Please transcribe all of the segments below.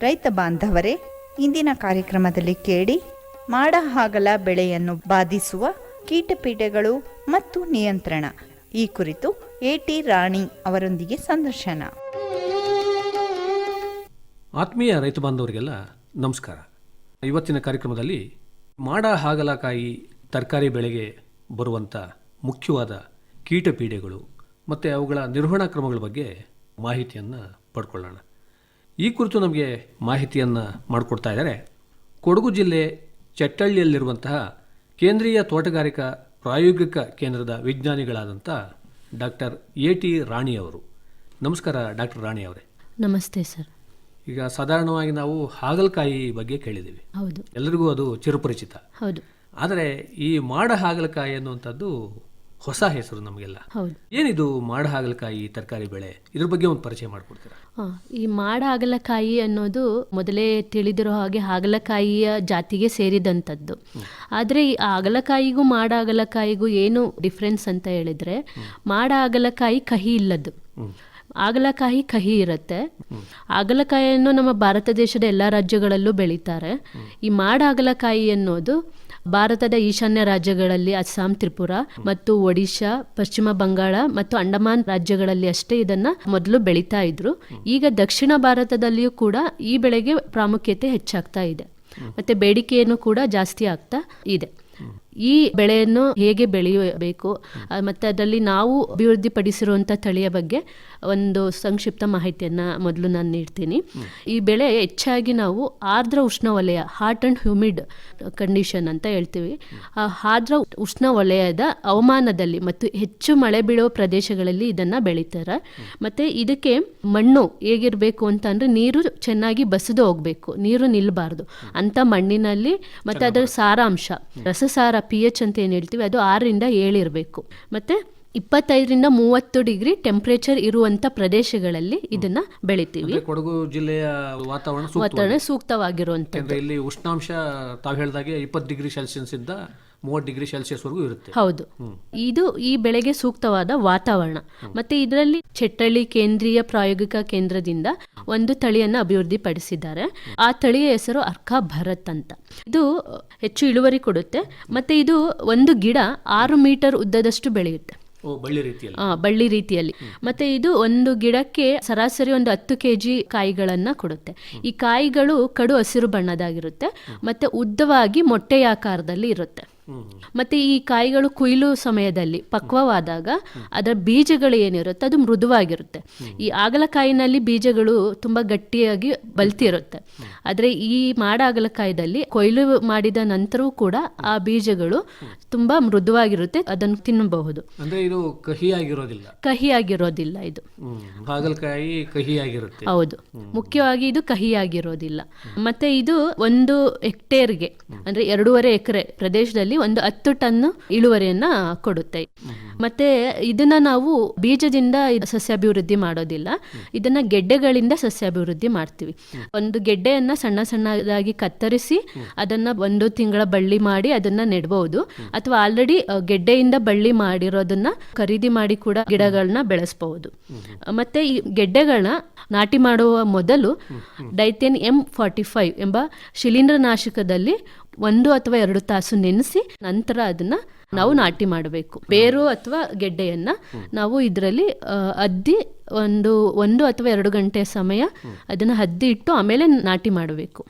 ರೈತ ಬಾಂಧವರೇ, ಇಂದಿನ ಕಾರ್ಯಕ್ರಮದಲ್ಲಿ ಕೇಳಿ ಮಾಡ ಹಾಗಲ ಬೆಳೆಯನ್ನು ಬಾಧಿಸುವ ಕೀಟಪೀಡೆಗಳು ಮತ್ತು ನಿಯಂತ್ರಣ. ಈ ಕುರಿತು ಎಟಿ ರಾಣಿ ಅವರೊಂದಿಗೆ ಸಂದರ್ಶನ. ಆತ್ಮೀಯ ರೈತ ಬಾಂಧವರಿಗೆಲ್ಲ ನಮಸ್ಕಾರ. ಇವತ್ತಿನ ಕಾರ್ಯಕ್ರಮದಲ್ಲಿ ಮಾಡ ಹಾಗಲಕಾಯಿ ತರಕಾರಿ ಬೆಳೆಗೆ ಬರುವಂಥ ಮುಖ್ಯವಾದ ಕೀಟಪೀಡೆಗಳು ಮತ್ತು ಅವುಗಳ ನಿರ್ವಹಣಾ ಕ್ರಮಗಳ ಬಗ್ಗೆ ಮಾಹಿತಿಯನ್ನು ಪಡ್ಕೊಳ್ಳೋಣ. ಈ ಕುರಿತು ನಮಗೆ ಮಾಹಿತಿಯನ್ನು ಮಾಡಿಕೊಡ್ತಾ ಇದ್ದಾರೆ. ಕೊಡಗು ಜಿಲ್ಲೆ ಚಟ್ಟಳ್ಳಿಯಲ್ಲಿರುವಂತಹ ಕೇಂದ್ರೀಯ ತೋಟಗಾರಿಕಾ ಪ್ರಾಯೋಗಿಕ ಕೇಂದ್ರದ ವಿಜ್ಞಾನಿಗಳಾದಂಥ ಡಾಕ್ಟರ್ ಎ ಟಿ ರಾಣಿ ಅವರು. ನಮಸ್ಕಾರ ಡಾಕ್ಟರ್ ರಾಣಿ ಅವರೇ. ನಮಸ್ತೆ ಸರ್. ಈಗ ಸಾಧಾರಣವಾಗಿ ನಾವು ಹಾಗಲಕಾಯಿ ಬಗ್ಗೆ ಕೇಳಿದ್ದೀವಿ. ಹೌದು. ಎಲ್ಲರಿಗೂ ಅದು ಚಿರಪರಿಚಿತ. ಹೌದು. ಆದರೆ ಈ ಮಾಡ ಹಾಗಲಕಾಯಿ ಅನ್ನುವಂಥದ್ದು ಹೊಸ ಹೆಸರು ನಮಗೆಲ್ಲ. ಹೌದು. ಏನಿದು ಮಾಡ ಹಾಗಲಕಾಯಿ ತರಕಾರಿ ಬೆಳೆ? ಇದ್ರ ಬಗ್ಗೆ ಒಂದು ಪರಿಚಯ ಮಾಡಿಕೊಡ್ತೀರಾ? ಈ ಮಾಡ ಹಾಗಲಕಾಯಿ ಅನ್ನೋದು ಮೊದಲೇ ತಿಳಿದಿರೋ ಹಾಗೆ ಹಾಗಲಕಾಯಿಯ ಜಾತಿಗೆ ಸೇರಿದಂಥದ್ದು ಆದರೆ ಈ ಹಾಗಲಕಾಯಿಗೂ ಮಾಡ ಹಾಗಲಕಾಯಿಗೂ ಏನು ಡಿಫ್ರೆನ್ಸ್ ಅಂತ ಹೇಳಿದ್ರೆ ಮಾಡ ಹಾಗಲಕಾಯಿ ಕಹಿ ಇಲ್ಲದ್ದು. ಆಗಲಕಾಯಿ ಕಹಿ ಇರುತ್ತೆ. ಆಗಲಕಾಯಿಯನ್ನು ನಮ್ಮ ಭಾರತ ದೇಶದ ಎಲ್ಲ ರಾಜ್ಯಗಳಲ್ಲೂ ಬೆಳೀತಾರೆ. ಈ ಮಾಡ ಹಾಗಲಕಾಯಿ ಅನ್ನೋದು ಭಾರತದ ಈಶಾನ್ಯ ರಾಜ್ಯಗಳಲ್ಲಿ ಅಸ್ಸಾಂ, ತ್ರಿಪುರ ಮತ್ತು ಒಡಿಶಾ, ಪಶ್ಚಿಮ ಬಂಗಾಳ ಮತ್ತು ಅಂಡಮಾನ್ ರಾಜ್ಯಗಳಲ್ಲಿ ಅಷ್ಟೇ ಇದನ್ನ ಮೊದಲು ಬೆಳೀತಾ ಇದ್ರು. ಈಗ ದಕ್ಷಿಣ ಭಾರತದಲ್ಲಿಯೂ ಕೂಡ ಈ ಬೆಳೆಗೆ ಪ್ರಾಮುಖ್ಯತೆ ಹೆಚ್ಚಾಗ್ತಾ ಇದೆ. ಮತ್ತೆ ಬೇಡಿಕೆಯನ್ನು ಕೂಡ ಜಾಸ್ತಿ ಆಗ್ತಾ ಇದೆ. ಈ ಬೆಳೆಯನ್ನು ಹೇಗೆ ಬೆಳೆಯಬೇಕು? ಮತ್ತು ಅದರಲ್ಲಿ ನಾವು ಅಭಿವೃದ್ಧಿಪಡಿಸಿರುವಂಥ ತಳಿಯ ಬಗ್ಗೆ ಒಂದು ಸಂಕ್ಷಿಪ್ತ ಮಾಹಿತಿಯನ್ನು ಮೊದಲು ನಾನು ನೀಡ್ತೀನಿ. ಈ ಬೆಳೆ ಹೆಚ್ಚಾಗಿ ನಾವು ಆರ್ದ್ರ ಉಷ್ಣವಲಯ ಹಾಟ್ ಆ್ಯಂಡ್ ಹ್ಯೂಮಿಡ್ ಕಂಡೀಷನ್ ಅಂತ ಹೇಳ್ತೀವಿ. ಆ ಆರ್ದ್ರ ಉಷ್ಣವಲಯದ ಹವಾಮಾನದಲ್ಲಿ ಮತ್ತು ಹೆಚ್ಚು ಮಳೆ ಬೀಳುವ ಪ್ರದೇಶಗಳಲ್ಲಿ ಇದನ್ನು ಬೆಳೀತಾರೆ. ಮತ್ತು ಇದಕ್ಕೆ ಮಣ್ಣು ಹೇಗಿರಬೇಕು ಅಂತ ಅಂದ್ರೆ ನೀರು ಚೆನ್ನಾಗಿ ಬಸಿದು ಹೋಗಬೇಕು ನೀರು ನಿಲ್ಲಬಾರ್ದು ಅಂಥ ಮಣ್ಣಿನಲ್ಲಿ ಮತ್ತು ಅದರ ಸಾರಾಂಶ ರಸಸಾರ ಪಿ ಎಚ್ ಅಂತ ಏನು ಹೇಳ್ತೀವಿ ಅದು ಆರರಿಂದ ಇರಬೇಕು. ಮತ್ತೆ ಇಪ್ಪತ್ತೈದರಿಂದ ಮೂವತ್ತು ಡಿಗ್ರಿ ಟೆಂಪರೇಚರ್ ಇರುವಂತ ಪ್ರದೇಶಗಳಲ್ಲಿ ಇದನ್ನ ಬೆಳಿತೀವಿ. ಕೊಡಗು ಜಿಲ್ಲೆಯ ವಾತಾವರಣ ಸೂಕ್ತವಾಗಿರುವಂಥದ್ದು ಇಲ್ಲಿ ಉಷ್ಣಾಂಶ ತಾವು ಹೇಳಿದಾಗೆ ಇಪ್ಪತ್ತು ಡಿಗ್ರಿ ಸೆಲ್ಸಿಯಸ್ ಇಂದ ಮೂವತ್ತು ಡಿಗ್ರಿ ಸೆಲ್ಸಿಯಸ್ ವರೆಗೂ ಇರುತ್ತೆ. ಹೌದು. ಇದು ಈ ಬೆಳೆಗೆ ಸೂಕ್ತವಾದ ವಾತಾವರಣ. ಮತ್ತೆ ಇದರಲ್ಲಿ ಚೆಟ್ಟಳ್ಳಿ ಕೇಂದ್ರೀಯ ಪ್ರಾಯೋಗಿಕ ಕೇಂದ್ರದಿಂದ ಒಂದು ತಳಿಯನ್ನು ಅಭಿವೃದ್ಧಿಪಡಿಸಿದ್ದಾರೆ. ಆ ತಳಿಯ ಹೆಸರು ಅರ್ಕ ಭರತ್ ಅಂತ. ಇದು ಹೆಚ್ಚು ಇಳುವರಿ ಕೊಡುತ್ತೆ. ಮತ್ತೆ ಇದು ಒಂದು ಗಿಡ ಆರು ಮೀಟರ್ ಉದ್ದದಷ್ಟು ಬೆಳೆಯುತ್ತೆ. ಬಳ್ಳಿ ರೀತಿಯಲ್ಲಿ. ಆ, ಬಳ್ಳಿ ರೀತಿಯಲ್ಲಿ. ಮತ್ತೆ ಇದು ಒಂದು ಗಿಡಕ್ಕೆ ಸರಾಸರಿ ಒಂದು ಹತ್ತು ಕೆ ಜಿ ಕಾಯಿಗಳನ್ನ ಕೊಡುತ್ತೆ. ಈ ಕಾಯಿಗಳು ಕಡು ಹಸಿರು ಬಣ್ಣದಾಗಿರುತ್ತೆ. ಮತ್ತೆ ಉದ್ದವಾಗಿ ಮೊಟ್ಟೆಯಾಕಾರದಲ್ಲಿ ಇರುತ್ತೆ. ಮತ್ತೆ ಈ ಕಾಯಿಗಳು ಕೊಯ್ಲು ಸಮಯದಲ್ಲಿ ಪಕ್ವವಾದಾಗ ಅದರ ಬೀಜಗಳು ಏನಿರುತ್ತೆ ಅದು ಮೃದುವಾಗಿರುತ್ತೆ. ಈ ಆಗಲಕಾಯಿನಲ್ಲಿ ಬೀಜಗಳು ತುಂಬಾ ಗಟ್ಟಿಯಾಗಿ ಬಲ್ತಿರುತ್ತೆ. ಆದ್ರೆ ಈ ಮಾಡ ಆಗಲಕಾಯಿದಲ್ಲಿ ಕೊಯ್ಲು ಮಾಡಿದ ನಂತರವೂ ಕೂಡ ಆ ಬೀಜಗಳು ತುಂಬಾ ಮೃದುವಾಗಿರುತ್ತೆ ಅದನ್ನು ತಿನ್ನಬಹುದು. ಅಂದ್ರೆ ಇದು ಕಹಿಯಾಗಿರೋದಿಲ್ಲ. ಕಹಿಯಾಗಿರೋದಿಲ್ಲ ಇದು. ಹಾಗಲಕಾಯಿ ಕಹಿಯಾಗಿರುತ್ತೆ. ಹೌದು. ಮುಖ್ಯವಾಗಿ ಇದು ಕಹಿಯಾಗಿರೋದಿಲ್ಲ. ಮತ್ತೆ ಇದು ಒಂದು ಹೆಕ್ಟೇರ್ಗೆ ಅಂದ್ರೆ ಎರಡೂವರೆ ಎಕರೆ ಪ್ರದೇಶದಲ್ಲಿ ಒಂದು ಹತ್ತು ಟನ್ ಇಳುವರಿಯನ್ನ ಕೊಡುತ್ತೆ. ಮತ್ತೆ ಇದನ್ನ ನಾವು ಬೀಜದಿಂದ ಸಸ್ಯ ಅಭಿವೃದ್ಧಿ ಮಾಡೋದಿಲ್ಲ. ಇದನ್ನ ಗೆಡ್ಡೆಗಳಿಂದ ಸಸ್ಯಾಭಿವೃದ್ಧಿ ಮಾಡ್ತೀವಿ. ಒಂದು ಗೆಡ್ಡೆಯನ್ನ ಸಣ್ಣ ಸಣ್ಣದಾಗಿ ಕತ್ತರಿಸಿ ಅದನ್ನ ಒಂದು ತಿಂಗಳ ಬಳ್ಳಿ ಮಾಡಿ ಅದನ್ನ ನೆಡಬಹುದು ಅಥವಾ ಆಲ್ರೆಡಿ ಗೆಡ್ಡೆಯಿಂದ ಬಳ್ಳಿ ಮಾಡಿರೋದನ್ನ ಖರೀದಿ ಮಾಡಿ ಕೂಡ ಗಿಡಗಳನ್ನ ಬೆಳೆಸಬಹುದು ಮತ್ತೆ ಈ ಗೆಡ್ಡೆಗಳನ್ನ ನಾಟಿ ಮಾಡುವ ಮೊದಲು ಡೈಥೇನ್ ಎಂ ಫಾರ್ಟಿ ಫೈವ್ ಎಂಬ ಶಿಲೀಂಧ್ರನಾಶಕದಲ್ಲಿ ಒಂದು ಅಥವಾ ಎರಡು ತಾಸು ನೆನೆಸಿ ನಂತರ ಅದನ್ನ ನಾವು ನಾಟಿ ಮಾಡಬೇಕು. ಬೇರು ಅಥವಾ ಗೆಡ್ಡೆಯನ್ನ ನಾವು ಇದರಲ್ಲಿ ಅದ್ದಿ ಒಂದು ಒಂದು ಅಥವಾ ಎರಡು ಗಂಟೆ ಸಮಯ ಅದನ್ನ ಹದ್ದಿ ಇಟ್ಟು ಆಮೇಲೆ ನಾಟಿ ಮಾಡಬೇಕು.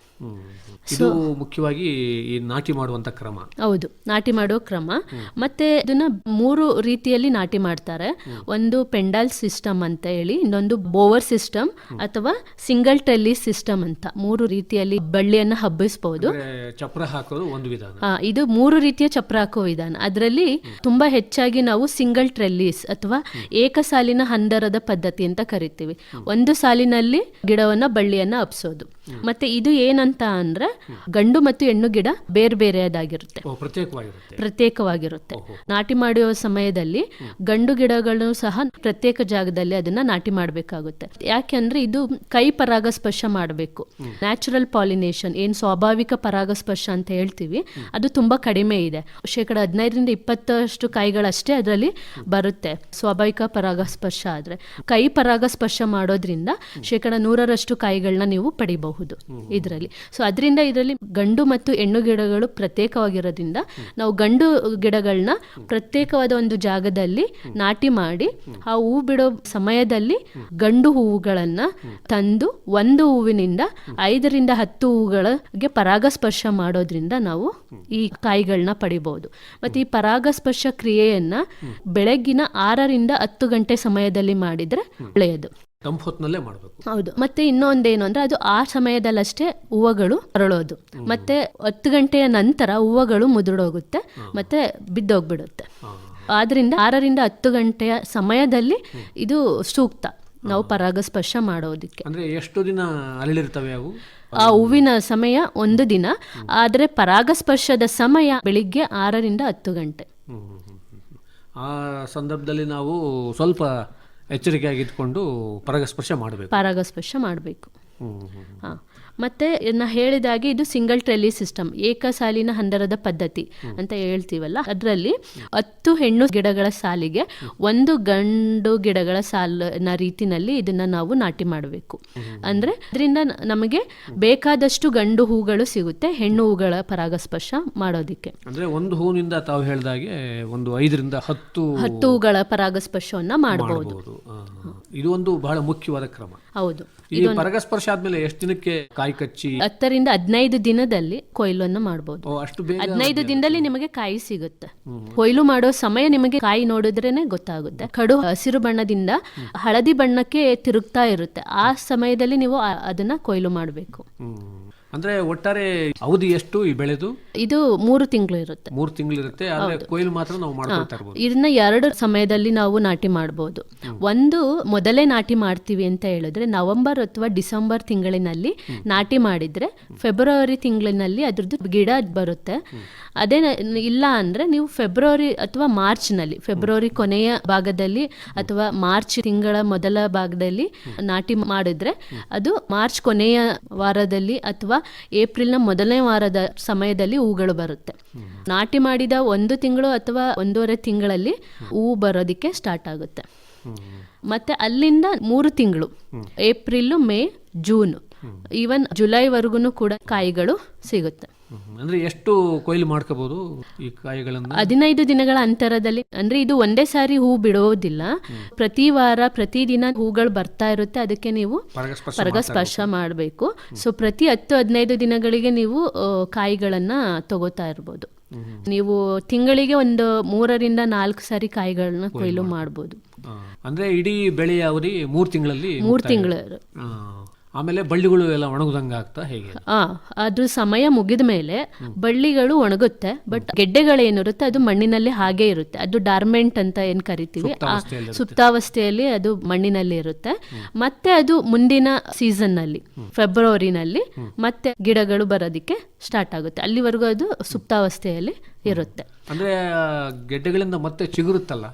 ಸೊ ಮುಖ್ಯವಾಗಿ ಈ ನಾಟಿ ಮಾಡುವಂತ ಕ್ರಮ. ಹೌದು ನಾಟಿ ಮಾಡುವ ಕ್ರಮ. ಮತ್ತೆ ಇದನ್ನ ಮೂರು ರೀತಿಯಲ್ಲಿ ನಾಟಿ ಮಾಡ್ತಾರೆ. ಒಂದು ಪೆಂಡಾಲ್ ಸಿಸ್ಟಮ್ ಅಂತ ಹೇಳಿ ಇನ್ನೊಂದು ಬೋವರ್ ಸಿಸ್ಟಮ್ ಅಥವಾ ಸಿಂಗಲ್ ಟೆಲ್ಲಿ ಸಿಸ್ಟಮ್ ಅಂತ. ಮೂರು ರೀತಿಯಲ್ಲಿ ಬಳ್ಳಿಯನ್ನ ಹಬ್ಬಿಸಬಹುದು ಚಪ್ರ ಹಾಕೋದು ಒಂದು ವಿಧಾನ. ಇದು ಮೂರು ರೀತಿಯ ಚಪ್ರ ಹಾಕೋ ವಿಧಾನ. ಅದರಲ್ಲಿ ತುಂಬಾ ಹೆಚ್ಚಾಗಿ ನಾವು ಸಿಂಗಲ್ ಟ್ರೆಲ್ಲಿಸ್ ಅಥವಾ ಏಕಸಾಲಿನ ಹಂದರದ ಪದ್ಧತಿ ಅಂತ ಕರಿತೀವಿ. ಒಂದು ಸಾಲಿನಲ್ಲಿ ಗಿಡವನ್ನ ಬಳ್ಳಿಯನ್ನ ಹಬ್ಸೋದು ಮತ್ತೆ ಇದು ಏನಂತ ಅಂದ್ರೆ ಗಂಡು ಮತ್ತು ಹೆಣ್ಣು ಗಿಡ ಬೇರೆ ಬೇರೆಯದಾಗಿರುತ್ತೆ ಪ್ರತ್ಯೇಕವಾಗಿರುತ್ತೆ. ಪ್ರತ್ಯೇಕವಾಗಿರುತ್ತೆ. ನಾಟಿ ಮಾಡುವ ಸಮಯದಲ್ಲಿ ಗಂಡು ಗಿಡಗಳು ಸಹ ಪ್ರತ್ಯೇಕ ಜಾಗದಲ್ಲಿ ಅದನ್ನ ನಾಟಿ ಮಾಡಬೇಕಾಗುತ್ತೆ. ಯಾಕೆಂದ್ರೆ ಇದು ಕೈ ಪರಾಗಸ್ಪರ್ಶ ಮಾಡಬೇಕು. ನ್ಯಾಚುರಲ್ ಪಾಲಿನೇಷನ್ ಏನ್ ಸ್ವಾಭಾವಿಕ ಪರಾಗಸ್ಪರ್ಶ ಅಂತ ಹೇಳ್ತೀವಿ ಅದು ತುಂಬಾ ಕಡಿಮೆ ಇದೆ. ಶೇಕಡ ಹದಿನೈದರಿಂದ ಇಪ್ಪತ್ತಷ್ಟು ಕಾಯಿಗಳಷ್ಟೇ ಅದರಲ್ಲಿ ಬರುತ್ತೆ. ಸ್ವಾಭಾವಿಕ ಪರಾಗಸ್ಪರ್ಶ ಆದ್ರೆ ಕೈ ಪರಾಗಸ್ಪರ್ಶ ಮಾಡೋದ್ರಿಂದ ಶೇಕಡ ನೂರರಷ್ಟು ಕಾಯಿಗಳನ್ನ ನೀವು ಪಡಿಬಹುದು ಇದರಲ್ಲಿ. ಸೊ ಅದರಿಂದ ಇದರಲ್ಲಿ ಗಂಡು ಮತ್ತು ಹೆಣ್ಣು ಗಿಡಗಳು ಪ್ರತ್ಯೇಕವಾಗಿರೋದ್ರಿಂದ ನಾವು ಗಂಡು ಗಿಡಗಳನ್ನ ಪ್ರತ್ಯೇಕವಾದ ಒಂದು ಜಾಗದಲ್ಲಿ ನಾಟಿ ಮಾಡಿ ಆ ಹೂ ಬಿಡೋ ಸಮಯದಲ್ಲಿ ಗಂಡು ಹೂವುಗಳನ್ನ ತಂದು ಒಂದು ಹೂವಿನಿಂದ ಐದರಿಂದ ಹತ್ತು ಹೂಗಳಿಗೆ ಪರಾಗಸ್ಪರ್ಶ ಮಾಡೋದ್ರಿಂದ ನಾವು ಈ ಕಾಯಿಗಳನ್ನ ಪಡಿಬಹುದು. ಮತ್ತೆ ಈ ಪರಾಗಸ್ಪರ್ಶ ಕ್ರಿಯೆಯನ್ನ ಬೆಳಗ್ಗಿನ ಆರರಿಂದ ಹತ್ತು ಗಂಟೆ ಸಮಯದಲ್ಲಿ ಮಾಡಿದ್ರೆ ಒಳ್ಳೆಯದು. ಮಾಡಬೇಕು. ಹೌದು. ಮತ್ತೆ ಇನ್ನೊಂದೇನು ಅಂದ್ರೆ ಅದು ಆ ಸಮಯದಲ್ಲಷ್ಟೇ ಹೂವುಗಳು ಅರಳೋದು. ಮತ್ತೆ ಹತ್ತು ಗಂಟೆಯ ನಂತರ ಹೂವುಗಳು ಮುದುಡೋಗುತ್ತೆ. ಮತ್ತೆ ಬಿದ್ದೋಗ್ಬಿಡುತ್ತೆ. ಆದ್ರಿಂದ ಆರರಿಂದ ಹತ್ತು ಗಂಟೆಯ ಸಮಯದಲ್ಲಿ ಇದು ಸೂಕ್ತ. ನಾವು ಪರಾಗಸ್ಪರ್ಶ ಮಾಡೋದಕ್ಕೆ. ಅಂದ್ರೆ ಎಷ್ಟು ದಿನ ಅರಳಿರ್ತವೆ ಅವು? ಆ ಹೂವಿನ ಸಮಯ ಒಂದು ದಿನ. ಆದರೆ ಪರಾಗಸ್ಪರ್ಶದ ಸಮಯ ಬೆಳಿಗ್ಗೆ ಆರರಿಂದ ಹತ್ತು ಗಂಟೆ. ಆ ಸಂದರ್ಭದಲ್ಲಿ ನಾವು ಸ್ವಲ್ಪ ಎಚ್ಚರಿಕೆಯಾಗಿದ್ಕೊಂಡು ಪರಾಗಸ್ಪರ್ಶ ಮಾಡಬೇಕು. ಪರಾಗಸ್ಪರ್ಶ ಮಾಡಬೇಕು. ಹಾ. ಮತ್ತೆ ನಾ ಹೇಳಿದಾಗೆ ಇದು ಸಿಂಗಲ್ ಟ್ರೆಲಿ ಸಿಸ್ಟಮ್ ಏಕಸಾಲಿನ ಹಂದರದ ಪದ್ಧತಿ ಅಂತ ಹೇಳ್ತೀವಲ್ಲ ಅದರಲ್ಲಿ ಹತ್ತು ಹೆಣ್ಣು ಗಿಡಗಳ ಸಾಲಿಗೆ ಒಂದು ಗಂಡು ಗಿಡಗಳ ಸಾಲಿನ ರೀತಿನಲ್ಲಿ ಇದನ್ನ ನಾವು ನಾಟಿ ಮಾಡಬೇಕು. ಅಂದ್ರೆ ಅದರಿಂದ ನಮಗೆ ಬೇಕಾದಷ್ಟು ಗಂಡು ಹೂಗಳು ಸಿಗುತ್ತೆ ಹೆಣ್ಣು ಹೂಗಳ ಪರಾಗಸ್ಪರ್ಶ ಮಾಡೋದಿಕ್ಕೆ. ಅಂದ್ರೆ ಒಂದು ಹೂವಿನಿಂದ ತಾವು ಹೇಳಿದಾಗೆ ಒಂದು ಐದರಿಂದ ಹತ್ತು ಹತ್ತು ಹೂಗಳ ಪರಾಗಸ್ಪರ್ಶವನ್ನ ಮಾಡಬಹುದು ಮಾಡಬಹುದು ಇದು ಒಂದು ಬಹಳ ಮುಖ್ಯವಾದ ಕ್ರಮ. ಹೌದು. ಈ ಪರಗಸ್ಪರ್ಶ ಆದ್ಮೇಲೆ ಎಷ್ಟು ದಿನಕ್ಕೆ ಕಾಯಿ ಕಚ್ಚಿ? ಹತ್ತರಿಂದ ಹದಿನೈದು ದಿನದಲ್ಲಿ ಕೊಯ್ಲನ್ನು ಮಾಡಬಹುದು ಅಷ್ಟು ಹದಿನೈದು ದಿನದಲ್ಲಿ ನಿಮಗೆ ಕಾಯಿ ಸಿಗುತ್ತೆ. ಕೊಯ್ಲು ಮಾಡೋ ಸಮಯ ನಿಮಗೆ ಕಾಯಿ ನೋಡಿದ್ರೇನೆ ಗೊತ್ತಾಗುತ್ತೆ. ಕಡು ಹಸಿರು ಬಣ್ಣದಿಂದ ಹಳದಿ ಬಣ್ಣಕ್ಕೆ ತಿರುಗ್ತಾ ಇರುತ್ತೆ. ಆ ಸಮಯದಲ್ಲಿ ನೀವು ಅದನ್ನ ಕೊಯ್ಲು ಮಾಡಬೇಕು. ಅಂದ್ರೆ ಒಟ್ಟಾರೆ ಅವಧಿ ಎಷ್ಟು ಈ ಬೆಳೆದು? ಇದು ಮೂರು ತಿಂಗಳು ಇರುತ್ತೆ. ಮೂರು ತಿಂಗಳಿರುತ್ತೆ ಆದ್ರೆ ಕೊಯ್ಲು ಮಾತ್ರ ನಾವು ಮಾಡ್ಕೊಳ್ತಾ ಇರ್ಬೋದು. ಇದನ್ನ ಎರಡು ಸಮಯದಲ್ಲಿ ನಾವು ನಾಟಿ ಮಾಡಬಹುದು ಒಂದು ಮೊದಲೇ ನಾಟಿ ಮಾಡ್ತೀವಿ ಅಂತ ಹೇಳಿದ್ರೆ ನವೆಂಬರ್ ಅಥವಾ ಡಿಸೆಂಬರ್ ತಿಂಗಳಿನಲ್ಲಿ ನಾಟಿ ಮಾಡಿದ್ರೆ ಫೆಬ್ರವರಿ ತಿಂಗಳಿನಲ್ಲಿ ಅದ್ರದ್ದು ಗಿಡ ಬರುತ್ತೆ. ಅದೇ ಇಲ್ಲ ಅಂದ್ರೆ ನೀವು ಫೆಬ್ರವರಿ ಅಥವಾ ಮಾರ್ಚ್ನಲ್ಲಿ ಫೆಬ್ರವರಿ ಕೊನೆಯ ಭಾಗದಲ್ಲಿ ಅಥವಾ ಮಾರ್ಚ್ ತಿಂಗಳ ಮೊದಲ ಭಾಗದಲ್ಲಿ ನಾಟಿ ಮಾಡಿದ್ರೆ ಅದು ಮಾರ್ಚ್ ಕೊನೆಯ ವಾರದಲ್ಲಿ ಅಥವಾ ಏಪ್ರಿಲ್ನ ಮೊದಲನೇ ವಾರದ ಸಮಯದಲ್ಲಿ ಹೂಗಳು ಬರುತ್ತೆ ನಾಟಿ ಮಾಡಿದ ಒಂದು ತಿಂಗಳು ಅಥವಾ ಒಂದೂವರೆ ತಿಂಗಳಲ್ಲಿ ಹೂವು ಬರೋದಕ್ಕೆ ಸ್ಟಾರ್ಟ್ ಆಗುತ್ತೆ ಮತ್ತೆ ಅಲ್ಲಿಂದ ಮೂರು ತಿಂಗಳು ಏಪ್ರಿಲ್ ಮೇ ಜೂನ್ ಈವನ್ ಜುಲೈವರೆಗೂ ಕೂಡ ಕಾಯಿಗಳು ಸಿಗುತ್ತೆ. ಅಂದ್ರೆ ಎಷ್ಟು ಕೊಯ್ಲು ಮಾಡ್ಕೋಬಹುದು ಈ ಕಾಯಿಗಳನ್ನು? ಹದಿನೈದು ದಿನಗಳ ಅಂತರದಲ್ಲಿ ಅಂದ್ರೆ ಇದು ಒಂದೇ ಸಾರಿ ಹೂ ಬಿಡೋದಿಲ್ಲ. ಪ್ರತಿ ವಾರ ಪ್ರತಿದಿನ ಹೂಗಳು ಬರ್ತಾ ಇರುತ್ತೆ ಅದಕ್ಕೆ ನೀವು ಪರಗಸ್ಪರ್ಶ ಮಾಡಬೇಕು. ಸೊ ಪ್ರತಿ ಹತ್ತು ಹದಿನೈದು ದಿನಗಳಿಗೆ ನೀವು ಕಾಯಿಗಳನ್ನ ತಗೋತಾ ಇರ್ಬೋದು. ನೀವು ತಿಂಗಳಿಗೆ ಒಂದು ಮೂರರಿಂದ ನಾಲ್ಕು ಸಾರಿ ಕಾಯಿಗಳನ್ನ ಕೊಯ್ಲು ಮಾಡ್ಬೋದು. ಅಂದ್ರೆ ಇಡೀ ಬೆಳೆಯ ಅವರಿ ಮೂರು ತಿಂಗಳಲ್ಲಿ ಮೂರು. ತಿಂಗಳು. ಆಮೇಲೆ ಬಳ್ಳಿಗಳು ಎಲ್ಲ ಒಣಗುದಂಗ ಆಗ್ತಾ ಹೇಗೆ? ಆ ಅದ್ರ ಸಮಯ ಮುಗಿದ ಮೇಲೆ ಬಳ್ಳಿಗಳು ಒಣಗುತ್ತೆ ಬಟ್ ಗೆಡ್ಡೆಗಳೇನಿರುತ್ತೆ ಅದು ಮಣ್ಣಿನಲ್ಲಿ ಹಾಗೆ ಇರುತ್ತೆ. ಅದು ಡಾರ್ಮೆಂಟ್ ಅಂತ ಏನ್ ಕರಿತೀವಿ? ಆ ಸುಪ್ತಾವಸ್ಥೆಯಲ್ಲಿ ಅದು ಮಣ್ಣಿನಲ್ಲಿ ಇರುತ್ತೆ. ಮತ್ತೆ ಅದು ಮುಂದಿನ ಸೀಸನ್ನಲ್ಲಿ ಫೆಬ್ರವರಿನಲ್ಲಿ ಮತ್ತೆ ಗಿಡಗಳು ಬರೋದಿಕ್ಕೆ ಸ್ಟಾರ್ಟ್ ಆಗುತ್ತೆ. ಅಲ್ಲಿವರೆಗೂ ಅದು ಸುಪ್ತಾವಸ್ಥೆಯಲ್ಲಿ ಇರುತ್ತೆ. ಅಂದ್ರೆ ಗೆಡ್ಡೆಗಳಿಂದ ಮತ್ತೆ ಚಿಗುರುತ್ತಲ್ಲ.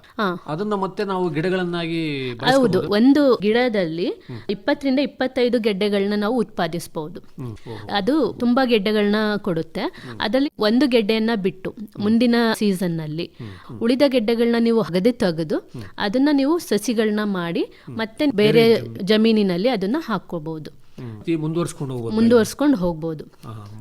ಅದನ್ನ ಮತ್ತೆ ನಾವು ಗಿಡಗಳನ್ನಾಗಿ ಹೌದು. ಒಂದು ಗಿಡದಲ್ಲಿ ಇಪ್ಪತ್ತರಿಂದ ಇಪ್ಪತ್ತೈದು ಗೆಡ್ಡೆಗಳನ್ನ ನಾವು ಉತ್ಪಾದಿಸಬಹುದು ಅದು ತುಂಬಾ ಗೆಡ್ಡೆಗಳನ್ನ ಕೊಡುತ್ತೆ. ಅದರಲ್ಲಿ ಒಂದು ಗೆಡ್ಡೆಯನ್ನ ಬಿಟ್ಟು ಮುಂದಿನ ಸೀಸನ್ನಲ್ಲಿ ಉಳಿದ ಗೆಡ್ಡೆಗಳನ್ನ ನೀವು ಅಗದೆ ತೆಗೆದು ಅದನ್ನ ನೀವು ಸಸಿಗಳನ್ನ ಮಾಡಿ ಮತ್ತೆ ಬೇರೆ ಜಮೀನಿನಲ್ಲಿ ಅದನ್ನ ಹಾಕೋಬಹುದು ಮುಂದುವರ್ಸ್ಕೊಂಡು ಹೋಗ್ಬೋದು ಮುಂದುವರ್ಸ್ಕೊಂಡು ಹೋಗ್ಬೋದು.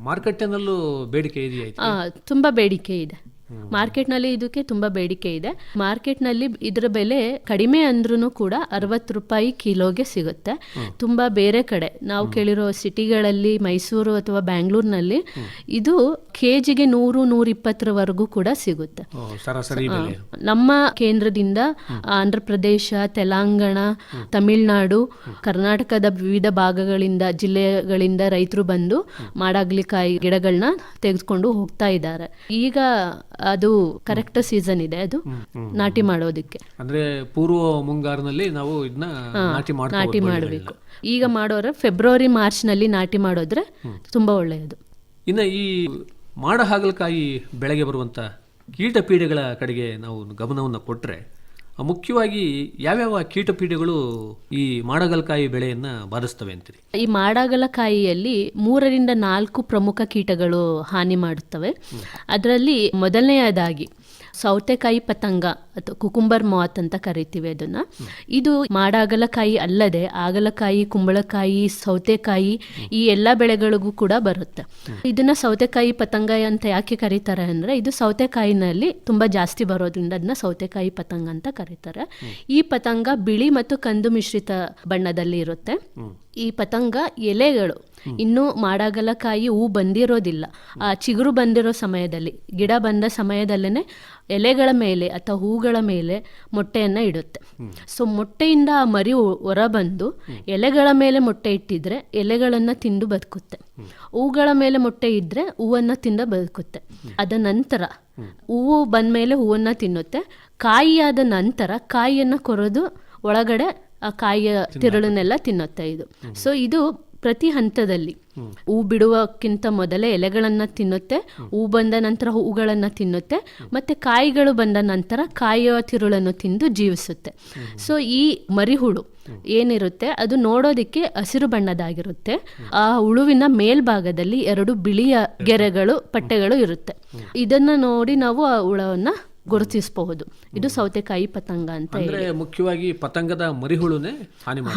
ಮಾರುಕಟ್ಟೆನಲ್ಲೂ ಬೇಡಿಕೆ ಇದೆಯಾ ತುಂಬಾ ಬೇಡಿಕೆ ಇದೆ. ಮಾರ್ಕೆಟ್ನಲ್ಲಿ ಇದಕ್ಕೆ ತುಂಬಾ ಬೇಡಿಕೆ ಇದೆ. ಮಾರ್ಕೆಟ್ನಲ್ಲಿ ಇದರ ಬೆಲೆ ಕಡಿಮೆ ಅಂದ್ರೂ ಕೂಡ ಅರವತ್ತು ರೂಪಾಯಿ ಕಿಲೋಗೆ ಸಿಗುತ್ತೆ. ತುಂಬಾ ಬೇರೆ ಕಡೆ ನಾವು ಕೇಳಿರೋ ಸಿಟಿಗಳಲ್ಲಿ ಮೈಸೂರು ಅಥವಾ ಬ್ಯಾಂಗ್ಳೂರ್ನಲ್ಲಿ ಇದು ಕೆ ಜಿಗೆ ನೂರು ಇಪ್ಪತ್ತರವರೆಗೂ ಕೂಡ ಸಿಗುತ್ತೆ. ನಮ್ಮ ಕೇಂದ್ರದಿಂದ ಆಂಧ್ರ ಪ್ರದೇಶ ತೆಲಂಗಾಣ ತಮಿಳುನಾಡು ಕರ್ನಾಟಕದ ವಿವಿಧ ಭಾಗಗಳಿಂದ ಜಿಲ್ಲೆಗಳಿಂದ ರೈತರು ಬಂದು ಮಾಡಾಗ್ಲಿಕಾಯಿ ಗಿಡಗಳನ್ನ ತೆಗೆದುಕೊಂಡು ಹೋಗ್ತಾ ಇದ್ದಾರೆ. ಈಗ ಅದು ಕರೆಕ್ಟ್ ಸೀಸನ್ ಇದೆ ಅದು. ನಾಟಿ ಮಾಡೋದಕ್ಕೆ. ಅಂದ್ರೆ ಪೂರ್ವ ಮುಂಗಾರಿನಲ್ಲಿ ನಾವು ಇದನ್ನ ನಾಟಿ ಮಾಡಬೇಕು. ಈಗ ಮಾಡೋರೆ ಫೆಬ್ರವರಿ ಮಾರ್ಚ್ನಲ್ಲಿ ನಾಟಿ ಮಾಡೋದ್ರೆ ತುಂಬಾ ಒಳ್ಳೆಯದು. ಇನ್ನ ಈ ಮಾಡ ಹಾಗಲಕಾಯಿ ಬೆಳೆಗೆ ಬರುವಂತ ಕೀಟ ಪೀಡೆಗಳ ಕಡೆಗೆ ನಾವು ಗಮನವನ್ನು ಕೊಟ್ಟರೆ ಮುಖ್ಯವಾಗಿ ಯಾವ್ಯಾವ ಕೀಟ ಪೀಡೆಗಳು ಈ ಮಾಡಗಲಕಾಯಿ ಬೆಳೆಯನ್ನ ಬಾಧಿಸ್ತವೆ ಅಂತೀರಿ? ಈ ಮಾಡಗಲಕಾಯಿಯಲ್ಲಿ ಮೂರರಿಂದ ನಾಲ್ಕು ಪ್ರಮುಖ ಕೀಟಗಳು ಹಾನಿ ಮಾಡುತ್ತವೆ. ಅದರಲ್ಲಿ ಮೊದಲನೆಯದಾಗಿ ಸೌತೆಕಾಯಿ ಪತಂಗ ಅಥವಾ ಕುಕುಂಬರ್ ಮಾತ್ ಅಂತ ಕರಿತೀವಿ ಅದನ್ನ. ಇದು ಮಾಡಾಗಲಕಾಯಿ ಅಲ್ಲದೆ ಆಗಲಕಾಯಿ, ಕುಂಬಳಕಾಯಿ, ಸೌತೆಕಾಯಿ ಈ ಎಲ್ಲ ಬೆಳೆಗಳಿಗೂ ಕೂಡ ಬರುತ್ತೆ. ಇದನ್ನ ಸೌತೆಕಾಯಿ ಪತಂಗ ಅಂತ ಯಾಕೆ ಕರೀತಾರೆ ಅಂದ್ರೆ ಇದು ಸೌತೆಕಾಯಿನಲ್ಲಿ ತುಂಬಾ ಜಾಸ್ತಿ ಬರೋದ್ರಿಂದ ಅದನ್ನ ಸೌತೆಕಾಯಿ ಪತಂಗ ಅಂತ ಕರೀತಾರೆ. ಈ ಪತಂಗ ಬಿಳಿ ಮತ್ತು ಕಂದು ಮಿಶ್ರಿತ ಬಣ್ಣದಲ್ಲಿ ಇರುತ್ತೆ. ಈ ಪತಂಗ ಎಲೆಗಳು ಇನ್ನೂ ಮಾಡಾಗಲಕಾಯಿ ಹೂ ಬಂದಿರೋದಿಲ್ಲ. ಆ ಚಿಗುರು ಬಂದಿರೋ ಸಮಯದಲ್ಲಿ ಗಿಡ ಬಂದ ಸಮಯದಲ್ಲೇ ಎಲೆಗಳ ಮೇಲೆ ಅಥವಾ ಹೂಗಳ ಮೇಲೆ ಮೊಟ್ಟೆಯನ್ನ ಇಡುತ್ತೆ. ಸೊ ಮೊಟ್ಟೆಯಿಂದ ಆ ಮರಿ ಹೊರಬಂದು ಎಲೆಗಳ ಮೇಲೆ ಮೊಟ್ಟೆ ಇಟ್ಟಿದ್ರೆ ಎಲೆಗಳನ್ನ ತಿಂದು ಬದುಕುತ್ತೆ. ಹೂಗಳ ಮೇಲೆ ಮೊಟ್ಟೆ ಇದ್ರೆ ಹೂವನ್ನ ತಿಂದ ಬದುಕುತ್ತೆ. ಅದ ನಂತರ ಹೂವು ಬಂದ್ಮೇಲೆ ಹೂವನ್ನ ತಿನ್ನುತ್ತೆ. ಕಾಯಿಯಾದ ನಂತರ ಕಾಯಿಯನ್ನ ಕೊರೆದು ಒಳಗಡೆ ಆ ಕಾಯಿಯ ತಿರುಳನ್ನೆಲ್ಲ ತಿನ್ನುತ್ತೆ ಇದು. ಸೊ ಇದು ಪ್ರತಿ ಹಂತದಲ್ಲಿ. ಹೂ ಬಿಡುವಕ್ಕಿಂತ ಮೊದಲೇ ಎಲೆಗಳನ್ನ ತಿನ್ನುತ್ತೆ, ಹೂ ಬಂದ ನಂತರ ಹೂಗಳನ್ನ ತಿನ್ನುತ್ತೆ, ಮತ್ತೆ ಕಾಯಿಗಳು ಬಂದ ನಂತರ ಕಾಯಿಯ ತಿರುಳನ್ನು ತಿಂದು ಜೀವಿಸುತ್ತೆ. ಸೊ, ಈ ಮರಿಹುಳು ಏನಿರುತ್ತೆ, ಅದು ನೋಡೋದಿಕ್ಕೆ ಹಸಿರು ಬಣ್ಣದಾಗಿರುತ್ತೆ. ಆ ಹುಳುವಿನ ಮೇಲ್ಭಾಗದಲ್ಲಿ ಎರಡು ಬಿಳಿಯ ಗೆರೆಗಳು, ಪಟ್ಟೆಗಳು ಇರುತ್ತೆ. ಇದನ್ನ ನೋಡಿ ನಾವು ಆ ಹುಳವನ್ನ ಗುರುತಿಸಬಹುದು. ಇದು ಸೌತೆಕಾಯಿ ಪತಂಗ ಅಂತ ಮುಖ್ಯವಾಗಿ ಪತಂಗದ ಮರಿಹುಳುನೇ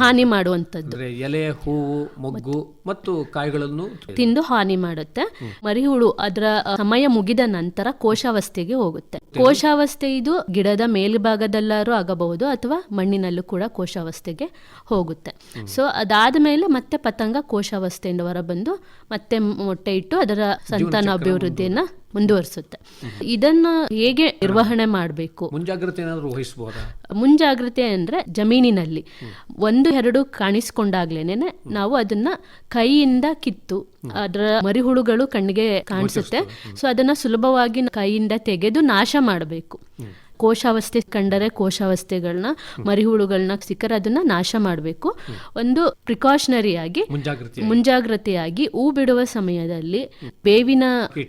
ಹಾನಿ ಮಾಡುವಂತದ್ದು ಎಲೆ ಹೂವು ಮೊಗ್ಗು ಮತ್ತು ಕಾಯಿಗಳನ್ನು ತಿಂದು ಹಾನಿ ಮಾಡುತ್ತೆ. ಮರಿಹುಳು ಅದರ ಸಮಯ ಮುಗಿದ ನಂತರ ಕೋಶಾವಸ್ಥೆಗೆ ಹೋಗುತ್ತೆ. ಕೋಶಾವಸ್ಥೆ ಇದು ಗಿಡದ ಮೇಲ್ಭಾಗದಲ್ಲಾರು ಆಗಬಹುದು ಅಥವಾ ಮಣ್ಣಿನಲ್ಲೂ ಕೂಡ ಕೋಶಾವಸ್ಥೆಗೆ ಹೋಗುತ್ತೆ. ಸೊ ಅದಾದ ಮೇಲೆ ಮತ್ತೆ ಪತಂಗ ಕೋಶಾವಸ್ಥೆಯಿಂದ ಹೊರಬಂದು ಮತ್ತೆ ಮೊಟ್ಟೆ ಇಟ್ಟು ಅದರ ಸಂತಾನ ಅಭಿವೃದ್ಧಿಯನ್ನ ಮುಂದುವರಿಸುತ್ತೆ. ಇದನ್ನ ಹೇಗೆ ನಿರ್ವಹಣೆ ಮಾಡಬೇಕು? ಮುಂಜಾಗ್ರತೆ ಏನಾದರೂ ವಹಿಸಬಹುದಾ ಮುಂಜಾಗ್ರತೆ ಅಂದ್ರೆ ಜಮೀನಿನಲ್ಲಿ. ಒಂದು ಎರಡು ಕಾಣಿಸ್ಕೊಂಡಾಗ್ಲೇನೆ ನಾವು ಅದನ್ನ ಕೈಯಿಂದ ಕಿತ್ತು ಅದರ ಮರಿಹುಳುಗಳು ಕಣ್ಣಿಗೆ ಕಾಣಿಸುತ್ತೆ. ಸೊ ಅದನ್ನ ಸುಲಭವಾಗಿ ಕೈಯಿಂದ ತೆಗೆದು ನಾಶ ಮಾಡಬೇಕು. ಕೋಶಾವಸ್ಥೆ ಕಂಡರೆ ಕೋಶಾವಸ್ಥೆಗಳನ್ನ ಮರಿಹುಳುಗಳನ್ನ ಸಿಕ್ಕರೆ ಅದನ್ನ ನಾಶ ಮಾಡಬೇಕು. ಒಂದು ಪ್ರಿಕಾಷನರಿ ಆಗಿ ಮುಂಜಾಗ್ರತೆ ಮುಂಜಾಗ್ರತೆಯಾಗಿ ಹೂ ಬಿಡುವ ಸಮಯದಲ್ಲಿ ಬೇವಿನ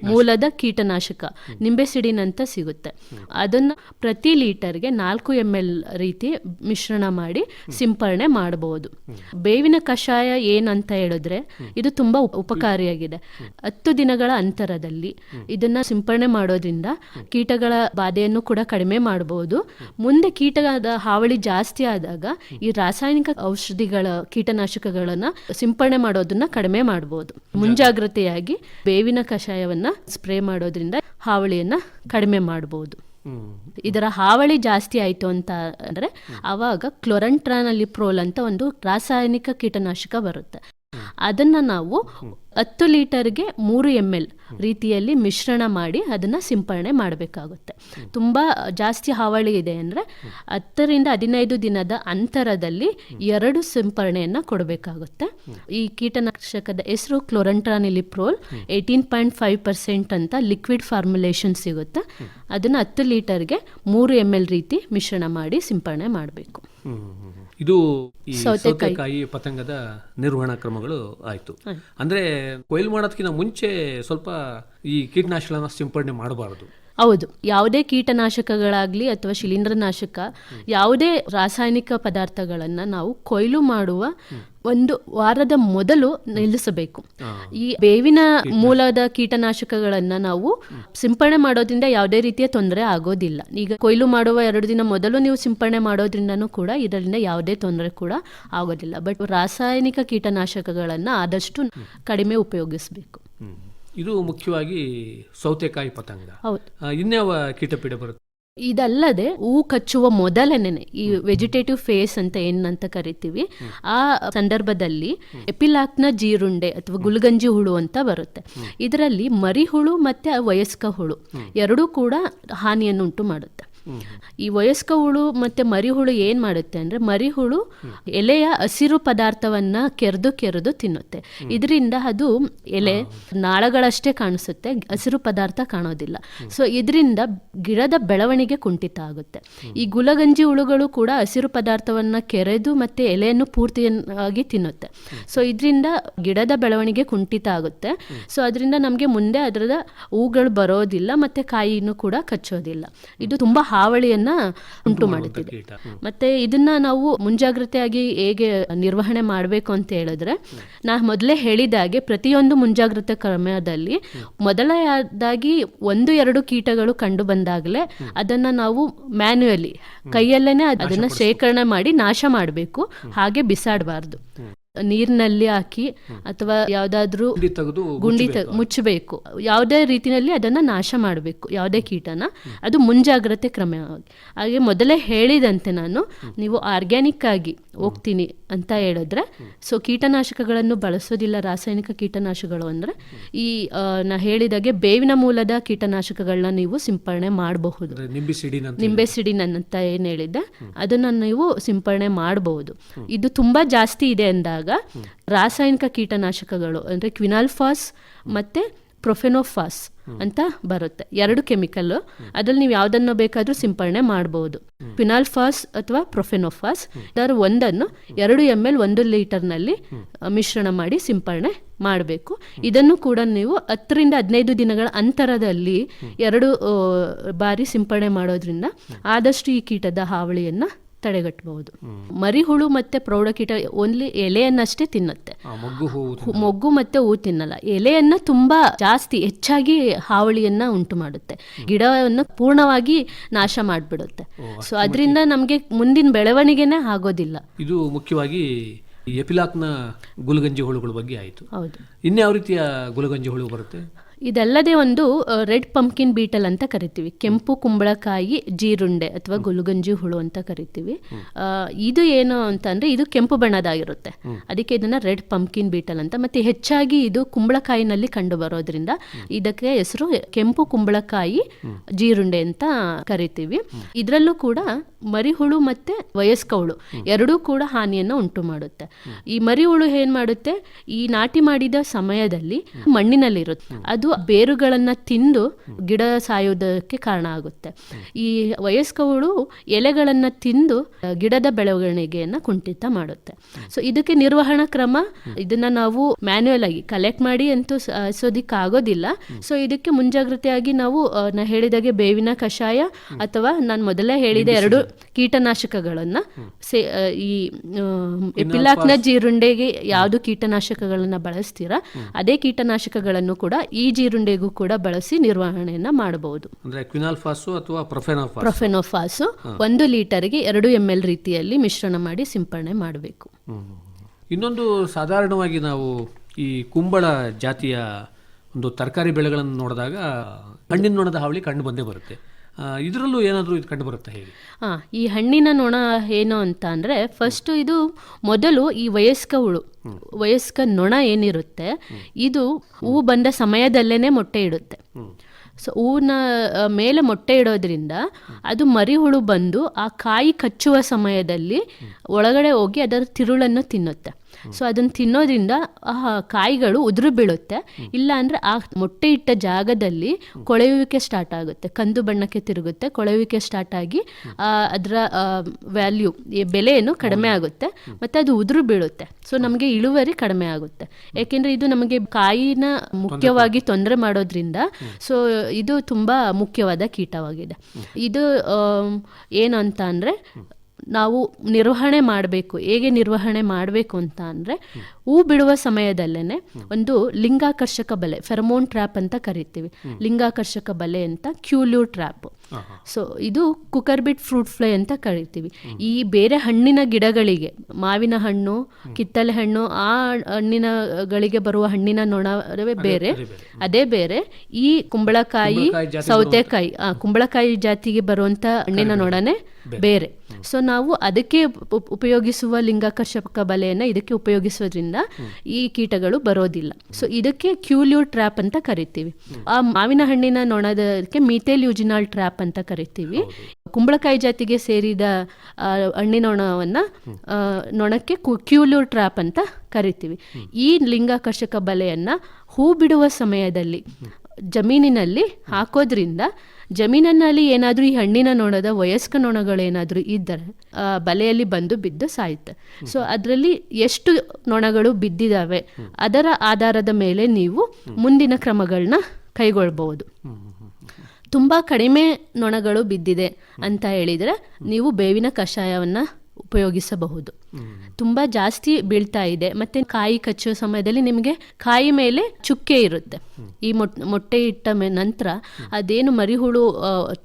ಮೂಲದ ಕೀಟನಾಶಕ ನಿಂಬೆಸಿಡಿನ್ ಅಂತ ಸಿಗುತ್ತೆ. ಅದನ್ನ ಪ್ರತಿ ಲೀಟರ್ಗೆ ನಾಲ್ಕು ಎಂ ಎಲ್ ರೀತಿ ಮಿಶ್ರಣ ಮಾಡಿ ಸಿಂಪರಣೆ ಮಾಡಬಹುದು ಬೇವಿನ ಕಷಾಯ ಏನಂತ ಹೇಳಿದ್ರೆ ಇದು ತುಂಬಾ ಉಪಕಾರಿಯಾಗಿದೆ. ಹತ್ತು ದಿನಗಳ ಅಂತರದಲ್ಲಿ ಇದನ್ನ ಸಿಂಪರಣೆ ಮಾಡೋದ್ರಿಂದ ಕೀಟಗಳ ಬಾಧೆಯನ್ನು ಕೂಡ ಕಡಿಮೆ ಕಡಿಮೆ ಮಾಡಬಹುದು. ಮುಂದೆ ಕೀಟದ ಹಾವಳಿ ಜಾಸ್ತಿ ಆದಾಗ ಈ ರಾಸಾಯನಿಕ ಔಷಧಿಗಳ ಕೀಟನಾಶಕಗಳನ್ನ ಸಿಂಪಡಣೆ ಮಾಡೋದನ್ನ ಕಡಿಮೆ ಮಾಡಬಹುದು. ಮುಂಜಾಗ್ರತೆಯಾಗಿ ಬೇವಿನ ಕಷಾಯವನ್ನ ಸ್ಪ್ರೇ ಮಾಡೋದ್ರಿಂದ ಹಾವಳಿಯನ್ನ ಕಡಿಮೆ ಮಾಡಬಹುದು. ಇದರ ಹಾವಳಿ ಜಾಸ್ತಿ ಆಯಿತು ಅಂತ ಅಂದರೆ ಆವಾಗ ಕ್ಲೊರಂಟ್ರಾನಲಿಪ್ರೋಲ್ ಅಂತ ಒಂದು ರಾಸಾಯನಿಕ ಕೀಟನಾಶಕ ಬರುತ್ತೆ. ಅದನ್ನು ನಾವು ಹತ್ತು ಲೀಟರ್ಗೆ ಮೂರು ಎಂ ಎಲ್ ರೀತಿಯಲ್ಲಿ ಮಿಶ್ರಣ ಮಾಡಿ ಅದನ್ನು ಸಿಂಪರಣೆ ಮಾಡಬೇಕಾಗುತ್ತೆ. ತುಂಬ ಜಾಸ್ತಿ ಹಾವಳಿ ಇದೆ ಅಂದರೆ ಹತ್ತರಿಂದ ಹದಿನೈದು ದಿನದ ಅಂತರದಲ್ಲಿ ಎರಡು ಸಿಂಪರಣೆಯನ್ನು ಕೊಡಬೇಕಾಗುತ್ತೆ. ಈ ಕೀಟನಾಶಕದ ಹೆಸರು chlorantraniliprole eighteen point five percent ಅಂತ ಲಿಕ್ವಿಡ್ ಫಾರ್ಮುಲೇಷನ್ ಸಿಗುತ್ತೆ. ಅದನ್ನು ಹತ್ತು ಲೀಟರ್ಗೆ ಮೂರು ಎಂ ಎಲ್ ರೀತಿ ಮಿಶ್ರಣ ಮಾಡಿ ಸಿಂಪರಣೆ ಮಾಡಬೇಕು. ಇದು ಈ ಸೌತೆಕಾಯಿ. ಪತಂಗದ ನಿರ್ವಹಣಾ ಕ್ರಮಗಳು ಆಯ್ತು. ಅಂದ್ರೆ ಕೊಯ್ಲು ಮಾಡೋದಕ್ಕಿಂತ ಮುಂಚೆ ಸ್ವಲ್ಪ ಈ ಕೀಟನಾಶಕಗಳನ್ನ ಸಿಂಪಡಣೆ ಮಾಡಬಾರದು. ಹೌದು. ಯಾವುದೇ ಕೀಟನಾಶಕಗಳಾಗಲಿ ಅಥವಾ ಶಿಲೀಂಧ್ರನಾಶಕ ಯಾವುದೇ ರಾಸಾಯನಿಕ ಪದಾರ್ಥಗಳನ್ನು ನಾವು ಕೊಯ್ಲು ಮಾಡುವ ಒಂದು ವಾರದ ಮೊದಲು ನಿಲ್ಲಿಸಬೇಕು. ಈ ಬೇವಿನ ಮೂಲದ ಕೀಟನಾಶಕಗಳನ್ನ ನಾವು ಸಿಂಪಡಣೆ ಮಾಡೋದ್ರಿಂದ ಯಾವುದೇ ರೀತಿಯ ತೊಂದರೆ ಆಗೋದಿಲ್ಲ. ಈಗ ಕೊಯ್ಲು ಮಾಡುವ ಎರಡು ದಿನ ಮೊದಲು ನೀವು ಸಿಂಪಡಣೆ ಮಾಡೋದ್ರಿಂದನೂ ಕೂಡ ಇದರಿಂದ ಯಾವುದೇ ತೊಂದರೆ ಕೂಡ ಆಗೋದಿಲ್ಲ. ಬಟ್ ರಾಸಾಯನಿಕ ಕೀಟನಾಶಕಗಳನ್ನು ಆದಷ್ಟು ಕಡಿಮೆ ಉಪಯೋಗಿಸಬೇಕು. ಇದು ಮುಖ್ಯವಾಗಿ ಸೌತೆಕಾಯಿ ಪತಂಗ. ಹೌದು. ಇನ್ಯಾವ ಕೀಟಪೀಡೆ ಬರುತ್ತೆ? ಇದಲ್ಲದೆ ಹೂ ಕಚ್ಚುವ ಮೊದಲನೇ ಈ ವೆಜಿಟೇಟಿವ್ ಫೇಸ್ ಅಂತ ಏನಂತ ಕರಿತೀವಿ ಆ ಸಂದರ್ಭದಲ್ಲಿ ಎಪಿಲಾಕ್ನ ಜೀರುಂಡೆ ಅಥವಾ ಗುಲ್ಗಂಜಿ ಹುಳು ಅಂತ ಬರುತ್ತೆ. ಇದರಲ್ಲಿ ಮರಿ ಹುಳು ಮತ್ತೆ ವಯಸ್ಕ ಹುಳು. ಎರಡೂ ಕೂಡ ಹಾನಿಯನ್ನು ಉಂಟು ಮಾಡುತ್ತೆ. ಈ ವಯಸ್ಕ ಹುಳು ಮತ್ತೆ ಮರಿಹುಳು ಏನ್ ಮಾಡುತ್ತೆ ಅಂದ್ರೆ ಮರಿಹುಳು ಎಲೆಯ ಹಸಿರು ಪದಾರ್ಥವನ್ನ ಕೆರೆದು ಕೆರೆದು ತಿನ್ನುತ್ತೆ. ಇದರಿಂದ ಅದು ಎಲೆ ನಾಳಗಳಷ್ಟೇ ಕಾಣಿಸುತ್ತೆ, ಹಸಿರು ಪದಾರ್ಥ ಕಾಣೋದಿಲ್ಲ. ಸೊ ಇದರಿಂದ ಗಿಡದ ಬೆಳವಣಿಗೆ ಕುಂಠಿತ ಆಗುತ್ತೆ. ಈ ಗುಲಗಂಜಿ ಹುಳುಗಳು ಕೂಡ ಹಸಿರು ಪದಾರ್ಥವನ್ನ ಕೆರೆದು ಮತ್ತೆ ಎಲೆಯನ್ನು ಪೂರ್ತಿಯಾಗಿ ತಿನ್ನುತ್ತೆ. ಸೊ ಇದರಿಂದ ಗಿಡದ ಬೆಳವಣಿಗೆ ಕುಂಠಿತ ಆಗುತ್ತೆ. ಸೊ ಅದರಿಂದ ನಮಗೆ ಮುಂದೆ ಅದರದ ಹೂಗಳು ಬರೋದಿಲ್ಲ ಮತ್ತೆ ಕಾಯಿನೂ ಕೂಡ ಕಚ್ಚೋದಿಲ್ಲ. ಇದು ತುಂಬಾ ಹಾವಳಿಯನ್ನ ಉಂಟು ಮಾಡುತ್ತಿದೆ. ಮತ್ತೆ ಇದನ್ನ ನಾವು ಮುಂಜಾಗ್ರತೆಯಾಗಿ ಹೇಗೆ ನಿರ್ವಹಣೆ ಮಾಡಬೇಕು ಅಂತ ಹೇಳಿದ್ರೆ ನಾ ಮೊದಲೇ ಹೇಳಿದಾಗೆ ಪ್ರತಿಯೊಂದು ಮುಂಜಾಗ್ರತೆ ಕ್ರಮದಲ್ಲಿ ಮೊದಲನೇದಾಗಿ ಒಂದು ಎರಡು ಕೀಟಗಳು ಕಂಡು ಬಂದಾಗಲೇ ಅದನ್ನ ನಾವು ಮ್ಯಾನ್ಯುಯಲಿ ಕೈಯಲ್ಲೇನೆ ಅದನ್ನ ಶೇಖರಣೆ ಮಾಡಿ ನಾಶ ಮಾಡಬೇಕು. ಹಾಗೆ ಬಿಸಾಡಬಾರ್ದು. ನೀರಿನಲ್ಲಿ ಹಾಕಿ ಅಥವಾ ಯಾವ್ದಾದ್ರೂ ಗುಂಡಿ ಮುಚ್ಚಬೇಕು ಯಾವುದೇ ರೀತಿಯಲ್ಲಿ ಅದನ್ನ ನಾಶ ಮಾಡಬೇಕು. ಯಾವುದೇ ಕೀಟನ. ಅದು ಮುಂಜಾಗ್ರತೆ ಕ್ರಮವಾಗಿ ಹಾಗೆ ಮೊದಲೇ ಹೇಳಿದಂತೆ ನಾನು ನೀವು ಆರ್ಗ್ಯಾನಿಕ್ ಆಗಿ ಹೋಗ್ತೀನಿ ಅಂತ ಹೇಳಿದ್ರೆ ಸೊ ಕೀಟನಾಶಕಗಳನ್ನು ಬಳಸೋದಿಲ್ಲ ರಾಸಾಯನಿಕ ಕೀಟನಾಶಕಗಳು ಅಂದರೆ ಈ ನಾ ಹೇಳಿದಾಗೆ ಬೇವಿನ ಮೂಲದ ಕೀಟನಾಶಕಗಳನ್ನ ನೀವು ಸಿಂಪರಣೆ ಮಾಡಬಹುದು. ನಿಂಬೆ ಸಿಡಿನ ಅಂತ ಏನು ಹೇಳಿದ್ದೆ ಅದನ್ನು ನೀವು ಸಿಂಪರಣೆ ಮಾಡಬಹುದು. ಇದು ತುಂಬಾ ಜಾಸ್ತಿ ಇದೆ ಅಂದಾಗ ರಾಸಾಯನಿಕ ಕೀಟನಾಶಕಗಳು ಅಂದರೆ ಕ್ವಿನಾಲ್ಫಾಸ್ ಮತ್ತೆ ಪ್ರೊಫೆನೋಫಾಸ್ ಅಂತ ಬರುತ್ತೆ. ಎರಡು ಕೆಮಿಕಲ್, ಅದ್ರಲ್ಲಿ ನೀವು ಯಾವ್ದನ್ನ ಬೇಕಾದ್ರೂ ಸಿಂಪರಣೆ ಮಾಡಬಹುದು ಪಿನಾಲ್ಫಾಸ್ ಅಥವಾ ಪ್ರೊಫೆನೋಫಾಸ್ ಇದರ ಒಂದನ್ನು ಎರಡು ಎಂ ಎಲ್ ಒಂದು ಲೀಟರ್ನಲ್ಲಿ ಮಿಶ್ರಣ ಮಾಡಿ ಸಿಂಪರಣೆ ಮಾಡಬೇಕು. ಇದನ್ನು ಕೂಡ ನೀವು ಹತ್ತರಿಂದ ಹದಿನೈದು ದಿನಗಳ ಅಂತರದಲ್ಲಿ ಎರಡು ಬಾರಿ ಸಿಂಪರಣೆ ಮಾಡೋದ್ರಿಂದ ಆದಷ್ಟು ಈ ಕೀಟದ ಹಾವಳಿಯನ್ನ ತಡೆಗಟ್ಟಬಹುದು. ಮರಿಹುಳು ಮತ್ತೆ ಪ್ರೌಢಕೀಟ ಓನ್ಲಿ ಎಲೆಯನ್ನಷ್ಟೇ ತಿನ್ನುತ್ತೆ. ಮೊಗ್ಗು ಮತ್ತೆ ಹೂ ತಿನ್ನಲ್ಲ. ಎಲೆಯನ್ನ ತುಂಬಾ ಜಾಸ್ತಿ ಹೆಚ್ಚಾಗಿ ಹಾವಳಿಯನ್ನ ಉಂಟು ಮಾಡುತ್ತೆ ಗಿಡವನ್ನು ಪೂರ್ಣವಾಗಿ ನಾಶ ಮಾಡಿಬಿಡುತ್ತೆ. ಸೊ ಅದರಿಂದ ನಮಗೆ ಮುಂದಿನ ಬೆಳವಣಿಗೆನೇ ಆಗೋದಿಲ್ಲ. ಇದು ಮುಖ್ಯವಾಗಿ ಎಪಿಲಾಕ್ನ ಗುಲಗಂಜಿ ಹುಳುಗಳ ಬಗ್ಗೆ ಆಯಿತು. ಹೌದು. ಇನ್ಯಾವ ರೀತಿಯ ಗುಲಗಂಜಿ ಹುಳು ಬರುತ್ತೆ? ಇದಲ್ಲದೆ ಒಂದು ರೆಡ್ ಪಂಪ್ಕಿನ್ ಬೀಟಲ್ ಅಂತ ಕರಿತೀವಿ. ಕೆಂಪು ಕುಂಬಳಕಾಯಿ ಜೀರುಂಡೆ ಅಥವಾ ಗುಲುಗಂಜಿ ಹುಳು ಅಂತ ಕರಿತೀವಿ. ಇದು ಏನು ಅಂತಂದ್ರೆ ಇದು ಕೆಂಪು ಬಣ್ಣದಾಗಿರುತ್ತೆ. ಅದಕ್ಕೆ ಇದನ್ನ ರೆಡ್ ಪಂಪ್ಕಿನ್ ಬೀಟಲ್ ಅಂತ. ಮತ್ತೆ ಹೆಚ್ಚಾಗಿ ಇದು ಕುಂಬಳಕಾಯಿನಲ್ಲಿ ಕಂಡು ಬರೋದ್ರಿಂದ ಇದಕ್ಕೆ ಹೆಸರು ಕೆಂಪು ಕುಂಬಳಕಾಯಿ ಜೀರುಂಡೆ ಅಂತ ಕರಿತೀವಿ. ಇದರಲ್ಲೂ ಕೂಡ ಮರಿಹುಳು ಮತ್ತೆ ವಯಸ್ಕ ಹುಳು ಎರಡೂ ಕೂಡ ಹಾನಿಯನ್ನು ಉಂಟು ಮಾಡುತ್ತೆ. ಈ ಮರಿಹುಳು ಏನ್ ಮಾಡುತ್ತೆ? ಈ ನಾಟಿ ಮಾಡಿದ ಸಮಯದಲ್ಲಿ ಮಣ್ಣಿನಲ್ಲಿರುತ್ತೆ. ಅದು ಬೇರುಗಳನ್ನ ತಿಂದು ಗಿಡ ಸಾಯೋದಕ್ಕೆ ಕಾರಣ ಆಗುತ್ತೆ. ಈ ವಯಸ್ಕ ಹುಳು ಎಲೆಗಳನ್ನ ತಿಂದು ಗಿಡದ ಬೆಳವಣಿಗೆಯನ್ನ ಕುಂಠಿತ ಮಾಡುತ್ತೆ. ಸೊ ಇದಕ್ಕೆ ನಿರ್ವಹಣಾ ಕ್ರಮ ಇದನ್ನ ನಾವು ಮ್ಯಾನ್ಯುಯಲ್ ಆಗಿ ಕಲೆಕ್ಟ್ ಮಾಡಿ ಅಂತೂ ಆಗೋದಿಲ್ಲ ಸೊ ಇದಕ್ಕೆ ಮುಂಜಾಗ್ರತೆಯಾಗಿ ನಾವು ನಾ ಹೇಳಿದಾಗೆ ಬೇವಿನ ಕಷಾಯ ಅಥವಾ ನಾನು ಮೊದಲೇ ಹೇಳಿದ ಎರಡು ಕೀಟನಾಶಕಗಳನ್ನು ಸೇ ಈ ಎಪಿಲಾಕ್ನ ಜೀರುಂಡೆಗೆ ಯಾವುದು ಕೀಟನಾಶಕಗಳನ್ನು ಬಳಸ್ತೀರಾ ಅದೇ ಕೀಟನಾಶಕಗಳನ್ನು ಕೂಡ ಈ ಜೀರುಂಡೆಗೂ ಕೂಡ ಬಳಸಿ ನಿರ್ವಹಣೆಯನ್ನ ಮಾಡಬಹುದು. ಅಥವಾ ಪ್ರೊಫೆನಾಫಾಸ್? ಒಂದು ಲೀಟರ್ಗೆ ಎರಡು ಎಂ ಎಲ್ ರೀತಿಯಲ್ಲಿ ಮಿಶ್ರಣ ಮಾಡಿ ಸಿಂಪಡಣೆ ಮಾಡಬೇಕು. ಇನ್ನೊಂದು ಸಾಧಾರಣವಾಗಿ ನಾವು ಈ ಕುಂಬಳ ಜಾತಿಯ ಒಂದು ತರಕಾರಿ ಬೆಳೆಗಳನ್ನು ನೋಡಿದಾಗ ಹಣ್ಣಿನ ನೊಣದ ಹಾವಳಿ ಕಂಡು ಬಂದೇ ಬರುತ್ತೆ. ಇದರಲ್ಲೂ ಏನಾದರೂ ಇದು ಕಂಡು ಬರುತ್ತೆ ಹೇಗೆ ಹಾಂ ಈ ಹಣ್ಣಿನ ನೊಣ ಏನು ಅಂತ ಅಂದರೆ ಫಸ್ಟು ಇದು ಮೊದಲು ಈ ವಯಸ್ಕ ಹುಳು ವಯಸ್ಕ ನೊಣ ಏನಿರುತ್ತೆ ಇದು ಹೂ ಬಂದ ಸಮಯದಲ್ಲೇ ಮೊಟ್ಟೆ ಇಡುತ್ತೆ. ಸೊ ಹೂವಿನ ಮೇಲೆ ಮೊಟ್ಟೆ ಇಡೋದ್ರಿಂದ ಅದು ಮರಿ ಹುಳು ಬಂದು ಆ ಕಾಯಿ ಕಚ್ಚುವ ಸಮಯದಲ್ಲಿ ಒಳಗಡೆ ಹೋಗಿ ಅದರ ತಿರುಳನ್ನು ತಿನ್ನುತ್ತೆ. ಸೊ ಅದನ್ನು ತಿನ್ನೋದ್ರಿಂದ ಆ ಕಾಯಿಗಳು ಉದುರು ಬೀಳುತ್ತೆ. ಇಲ್ಲ ಅಂದರೆ ಆ ಮೊಟ್ಟೆ ಇಟ್ಟ ಜಾಗದಲ್ಲಿ ಕೊಳೆಯುವಿಕೆ ಸ್ಟಾರ್ಟ್ ಆಗುತ್ತೆ. ಕಂದು ಬಣ್ಣಕ್ಕೆ ತಿರುಗುತ್ತೆ. ಕೊಳೆಯುವಿಕೆ ಸ್ಟಾರ್ಟ್ ಆಗಿ ಅದರ ವ್ಯಾಲ್ಯೂ ಬೆಲೆಯನ್ನು ಕಡಿಮೆ ಆಗುತ್ತೆ. ಮತ್ತು ಅದು ಉದುರು ಬೀಳುತ್ತೆ. ಸೊ ನಮಗೆ ಇಳುವರಿ ಕಡಿಮೆ ಆಗುತ್ತೆ. ಏಕೆಂದರೆ ಇದು ನಮಗೆ ಕಾಯಿನ ಮುಖ್ಯವಾಗಿ ತೊಂದರೆ ಮಾಡೋದ್ರಿಂದ ಸೊ ಇದು ತುಂಬ ಮುಖ್ಯವಾದ ಕೀಟವಾಗಿದೆ. ಇದು ಏನು ಅಂತ ಅಂದರೆ ನಾವು ನಿರ್ವಹಣೆ ಮಾಡಬೇಕು. ಹೇಗೆ ನಿರ್ವಹಣೆ ಮಾಡಬೇಕು ಅಂತ ಅಂದರೆ ಹೂ ಬಿಡುವ ಸಮಯದಲ್ಲೇ ಒಂದು ಲಿಂಗಾಕರ್ಷಕ ಬಲೆ ಫೆರಮೋನ್ ಟ್ರ್ಯಾಪ್ ಅಂತ ಕರಿತೀವಿ. ಲಿಂಗಾಕರ್ಷಕ ಬಲೆ ಅಂತ ಕ್ಯೂಲ್ಯೂ ಟ್ರ್ಯಾಪ್. ಸೊ ಇದು ಕುಕರ್ಬಿಟ್ ಫ್ರೂಟ್ ಫ್ಲೈ ಅಂತ ಕರಿತೀವಿ. ಈ ಬೇರೆ ಹಣ್ಣಿನ ಗಿಡಗಳಿಗೆ ಮಾವಿನ ಹಣ್ಣು ಕಿತ್ತಲೆ ಹಣ್ಣು ಆ ಹಣ್ಣಿನಗಳಿಗೆ ಬರುವ ಹಣ್ಣಿನ ನೊಣವೇ ಬೇರೆ. ಅದೇ ಬೇರೆ. ಈ ಕುಂಬಳಕಾಯಿ ಸೌತೆಕಾಯಿ ಆ ಕುಂಬಳಕಾಯಿ ಜಾತಿಗೆ ಬರುವಂತ ಹಣ್ಣಿನ ನೊಣನೆ ಬೇರೆ. ಸೊ ನಾವು ಅದಕ್ಕೆ ಉಪ- ಉಪಯೋಗಿಸುವ ಲಿಂಗಾಕರ್ಷಕ ಬಲೆಯನ್ನ ಇದಕ್ಕೆ ಉಪಯೋಗಿಸೋದ್ರಿಂದ ಈ ಕೀಟಗಳು ಬರೋದಿಲ್ಲ. ಸೊ ಇದಕ್ಕೆ ಕ್ಯೂಲ್ಯೂ ಟ್ರ್ಯಾಪ್ ಅಂತ ಕರಿತೀವಿ. ಆ ಮಾವಿನ ಹಣ್ಣಿನ ನೊಣದಕ್ಕೆ ಮೀಥೇಲ್ ಯೂಜಿನಾಲ್ ಟ್ರ್ಯಾಪ್ ಅಂತ ಕರಿತೀವಿ. ಕುಂಬಳಕಾಯಿ ಜಾತಿಗೆ ಸೇರಿದ ಆ, ಹಣ್ಣಿನ ನೊಣವನ್ನ ಆ, ನೊಣಕ್ಕೆ ಕ್ಯೂಲ್ಯೂ ಟ್ರ್ಯಾಪ್ ಅಂತ ಕರಿತೀವಿ. ಈ ಲಿಂಗಾಕರ್ಷಕ ಬಲೆಯನ್ನ ಹೂ ಬಿಡುವ ಸಮಯದಲ್ಲಿ ಜಮೀನಿನಲ್ಲಿ ಹಾಕೋದ್ರಿಂದ ಜಮೀನಿನಲ್ಲಿ ಏನಾದರೂ ಈ ಹಣ್ಣಿನ ನೊಣದ ವಯಸ್ಕ ನೊಣಗಳೇನಾದರೂ ಇದ್ದರೆ ಆ, ಬಲೆಯಲ್ಲಿ ಬಂದು ಬಿದ್ದು ಸಾಯುತ್ತೆ. ಸೊ ಅದರಲ್ಲಿ ಎಷ್ಟು ನೊಣಗಳು ಬಿದ್ದಿದ್ದಾವೆ ಅದರ ಆಧಾರದ ಮೇಲೆ ನೀವು ಮುಂದಿನ ಕ್ರಮಗಳನ್ನ ಕೈಗೊಳ್ಬಹುದು. ತುಂಬ ಕಡಿಮೆ ನೊಣಗಳು ಬಿದ್ದಿದೆ ಅಂತ ಹೇಳಿದರೆ ನೀವು ಬೇವಿನ ಕಷಾಯವನ್ನು ಉಪಯೋಗಿಸಬಹುದು. ತುಂಬ ಜಾಸ್ತಿ ಬೀಳ್ತಾ ಇದೆ. ಮತ್ತು ಕಾಯಿ ಕಚ್ಚುವ ಸಮಯದಲ್ಲಿ ನಿಮಗೆ ಕಾಯಿ ಮೇಲೆ ಚುಕ್ಕೆ ಇರುತ್ತೆ. ಈ ಮೊಟ್, ಮೊಟ್ಟೆ ಇಟ್ಟ ಮೇ, ನಂತರ ಅದೇನು ಮರಿಹುಳು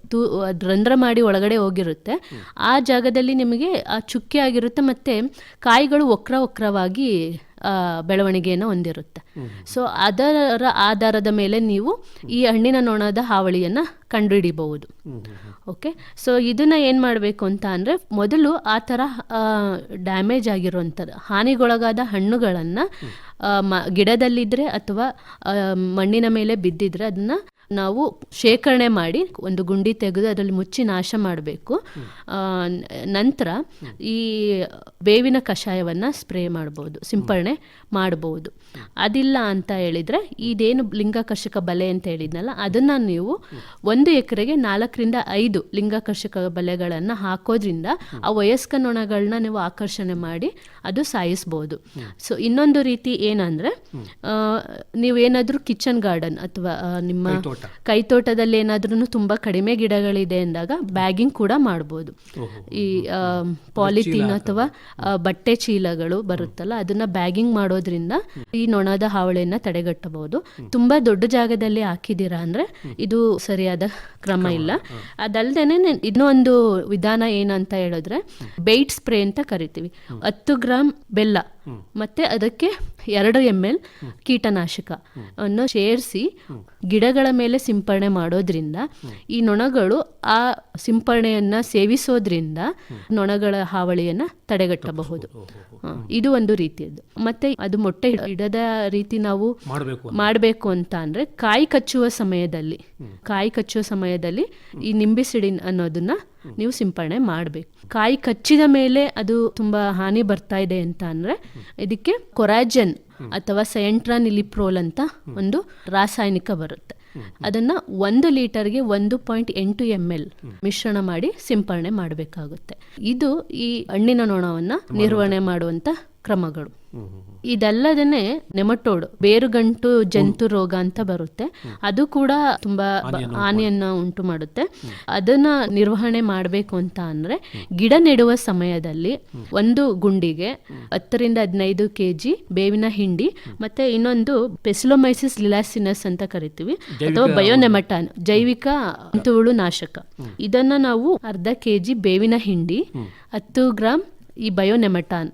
ತೂ ರಂಧ್ರ ಮಾಡಿ ಒಳಗಡೆ ಹೋಗಿರುತ್ತೆ. ಆ ಜಾಗದಲ್ಲಿ ನಿಮಗೆ ಆ ಚುಕ್ಕೆ ಆಗಿರುತ್ತೆ. ಮತ್ತು ಕಾಯಿಗಳು ವಕ್ರ ವಕ್ರವಾಗಿ ಬೆಳವಣಿಗೆಯನ್ನು ಹೊಂದಿರುತ್ತೆ. ಸೊ ಅದರ ಆಧಾರದ ಮೇಲೆ ನೀವು ಈ ಹಣ್ಣಿನ ನೊಣದ ಹಾವಳಿಯನ್ನು ಕಂಡುಹಿಡಿಬಹುದು. ಓಕೆ ಸೊ ಇದನ್ನ ಏನು ಮಾಡಬೇಕು ಅಂತ ಅಂದರೆ, ಮೊದಲು ಆ ಥರ ಡ್ಯಾಮೇಜ್ ಆಗಿರುವಂಥದ್ದು ಹಾನಿಗೊಳಗಾದ ಹಣ್ಣುಗಳನ್ನು ಮ ಗಿಡದಲ್ಲಿದ್ದರೆ ಅಥವಾ ಮಣ್ಣಿನ ಮೇಲೆ ಬಿದ್ದಿದ್ರೆ ಅದನ್ನು ನಾವು ಶೇಖರಣೆ ಮಾಡಿ ಒಂದು ಗುಂಡಿ ತೆಗೆದು ಅದರಲ್ಲಿ ಮುಚ್ಚಿ ನಾಶ ಮಾಡಬೇಕು. ನಂತರ ಈ ಬೇವಿನ ಕಷಾಯವನ್ನು ಸ್ಪ್ರೇ ಮಾಡ್ಬೋದು ಸಿಂಪರಣೆ ಮಾಡ್ಬೋದು. ಅದಿಲ್ಲ ಅಂತ ಹೇಳಿದರೆ ಇದೇನು ಲಿಂಗಾಕರ್ಷಕ ಬಲೆ ಅಂತ ಹೇಳಿದ್ನಲ್ಲ, ಅದನ್ನು ನೀವು ಒಂದು ಎಕರೆಗೆ ನಾಲ್ಕರಿಂದ ಐದು ಲಿಂಗಾಕರ್ಷಕ ಬಲೆಗಳನ್ನು ಹಾಕೋದ್ರಿಂದ ಆ ವಯಸ್ಕ ನೊಣಗಳನ್ನ ನೀವು ಆಕರ್ಷಣೆ ಮಾಡಿ ಅದು ಸಾಯಿಸ್ಬೋದು. ಸೊ ಇನ್ನೊಂದು ರೀತಿ ಏನಂದರೆ ನೀವೇನಾದರೂ ಕಿಚನ್ ಗಾರ್ಡನ್ ಅಥವಾ ನಿಮ್ಮ. ಕೈತೋಟದಲ್ಲಿ ಏನಾದ್ರೂ ತುಂಬಾ ಕಡಿಮೆ ಗಿಡಗಳಿದೆ ಅಂದಾಗ ಬ್ಯಾಗಿಂಗ್ ಕೂಡ ಮಾಡ್ಬೋದು. ಈ ಪಾಲಿಥೀನ್ ಅಥವಾ ಬಟ್ಟೆ ಚೀಲಗಳು ಬರುತ್ತಲ್ಲ ಅದನ್ನ ಬ್ಯಾಗಿಂಗ್ ಮಾಡೋದ್ರಿಂದ ಈ ನೊಣದ ಹಾವಳಿಯನ್ನ ತಡೆಗಟ್ಟಬಹುದು. ತುಂಬಾ ದೊಡ್ಡ ಜಾಗದಲ್ಲಿ ಹಾಕಿದ್ದೀರಾ ಅಂದ್ರೆ ಇದು ಸರಿಯಾದ ಕ್ರಮ ಇಲ್ಲ. ಅದಲ್ದೇನೆ ಇನ್ನೊಂದು ವಿಧಾನ ಏನಂತ ಹೇಳಿದ್ರೆ ಬೈಟ್ ಸ್ಪ್ರೇ ಅಂತ ಕರಿತೀವಿ. ಹತ್ತು ಗ್ರಾಮ್ ಬೆಲ್ಲ ಮತ್ತೆ ಅದಕ್ಕೆ ಎರಡು ಎಂ ಎಲ್ ಕೀಟನಾಶಕ ಅನ್ನು ಸೇರಿಸಿ ಗಿಡಗಳ ಮೇಲೆ ಸಿಂಪರಣೆ ಮಾಡೋದ್ರಿಂದ ಈ ನೊಣಗಳು ಆ ಸಿಂಪರಣೆಯನ್ನ ಸೇವಿಸೋದ್ರಿಂದ ನೊಣಗಳ ಹಾವಳಿಯನ್ನ ತಡೆಗಟ್ಟಬಹುದು. ಇದು ಒಂದು ರೀತಿಯದ್ದು. ಮತ್ತೆ ಅದು ಮೊಟ್ಟೆ ಇಡ- ಇಡದ ರೀತಿ ನಾವು ಮಾಡಬೇಕು ಮಾಡಬೇಕು ಅಂತ ಅಂದ್ರೆ ಕಾಯಿ ಕಚ್ಚುವ ಸಮಯದಲ್ಲಿ ಕಾಯಿ ಕಚ್ಚುವ ಸಮಯದಲ್ಲಿ ಈ ನಿಂಬಿಸಿಡಿನ್ ಅನ್ನೋದನ್ನ ನೀವು ಸಿಂಪರಣೆ ಮಾಡಬೇಕು. ಕಾಯಿ ಕಚ್ಚಿದ ಮೇಲೆ ಅದು ತುಂಬಾ ಹಾನಿ ಬರ್ತಾ ಇದೆ ಅಂತ ಅಂದ್ರೆ ಇದಕ್ಕೆ ಕೊರಾಜನ್ ಅಥವಾ ಸೆಂಟ್ರಾನಿಲಿಪ್ರೋಲ್ ಅಂತ ಒಂದು ರಾಸಾಯನಿಕ ಬರುತ್ತೆ. ಅದನ್ನ ಒಂದು ಲೀಟರ್ಗೆ ಒಂದು ಪಾಯಿಂಟ್ ಎಂಟು ಎಂ ಎಲ್ ಮಿಶ್ರಣ ಮಾಡಿ ಸಿಂಪರಣೆ ಮಾಡಬೇಕಾಗುತ್ತೆ. ಇದು ಈ ಹಣ್ಣಿನ ನೊಣವನ್ನ ನಿರ್ವಹಣೆ ಮಾಡುವಂತ ಕ್ರಮಗಳು. ಇದಲ್ಲದೇನೆ ನೆಮಟೋಡ್ ಬೇರುಗಂಟು ಜಂತು ರೋಗ ಅಂತ ಬರುತ್ತೆ. ಅದು ಕೂಡ ತುಂಬಾ ಹಾನಿಯನ್ನ ಉಂಟು ಮಾಡುತ್ತೆ. ಅದನ್ನ ನಿರ್ವಹಣೆ ಮಾಡಬೇಕು ಅಂತ ಅಂದ್ರೆ ಗಿಡ ನೆಡುವ ಸಮಯದಲ್ಲಿ ಒಂದು ಗುಂಡಿಗೆ ಹತ್ತರಿಂದ ಹದಿನೈದು ಕೆ ಜಿ ಬೇವಿನ ಹಿಂಡಿ ಮತ್ತೆ ಇನ್ನೊಂದು ಪೆಸಿಲೋಮೈಸಿಸ್ ಲಿಲಾಸಿನಸ್ ಅಂತ ಕರಿತೀವಿ. ಅಥವಾ ಬಯೋನೆಮಟಾನ್ ಜೈವಿಕ ಜಂತುಹುಳು ನಾಶಕ. ಇದನ್ನ ನಾವು ಅರ್ಧ ಕೆ ಜಿ ಬೇವಿನ ಹಿಂಡಿ ಹತ್ತು ಗ್ರಾಮ್ ಈ ಬಯೋನೆಮಟಾನ್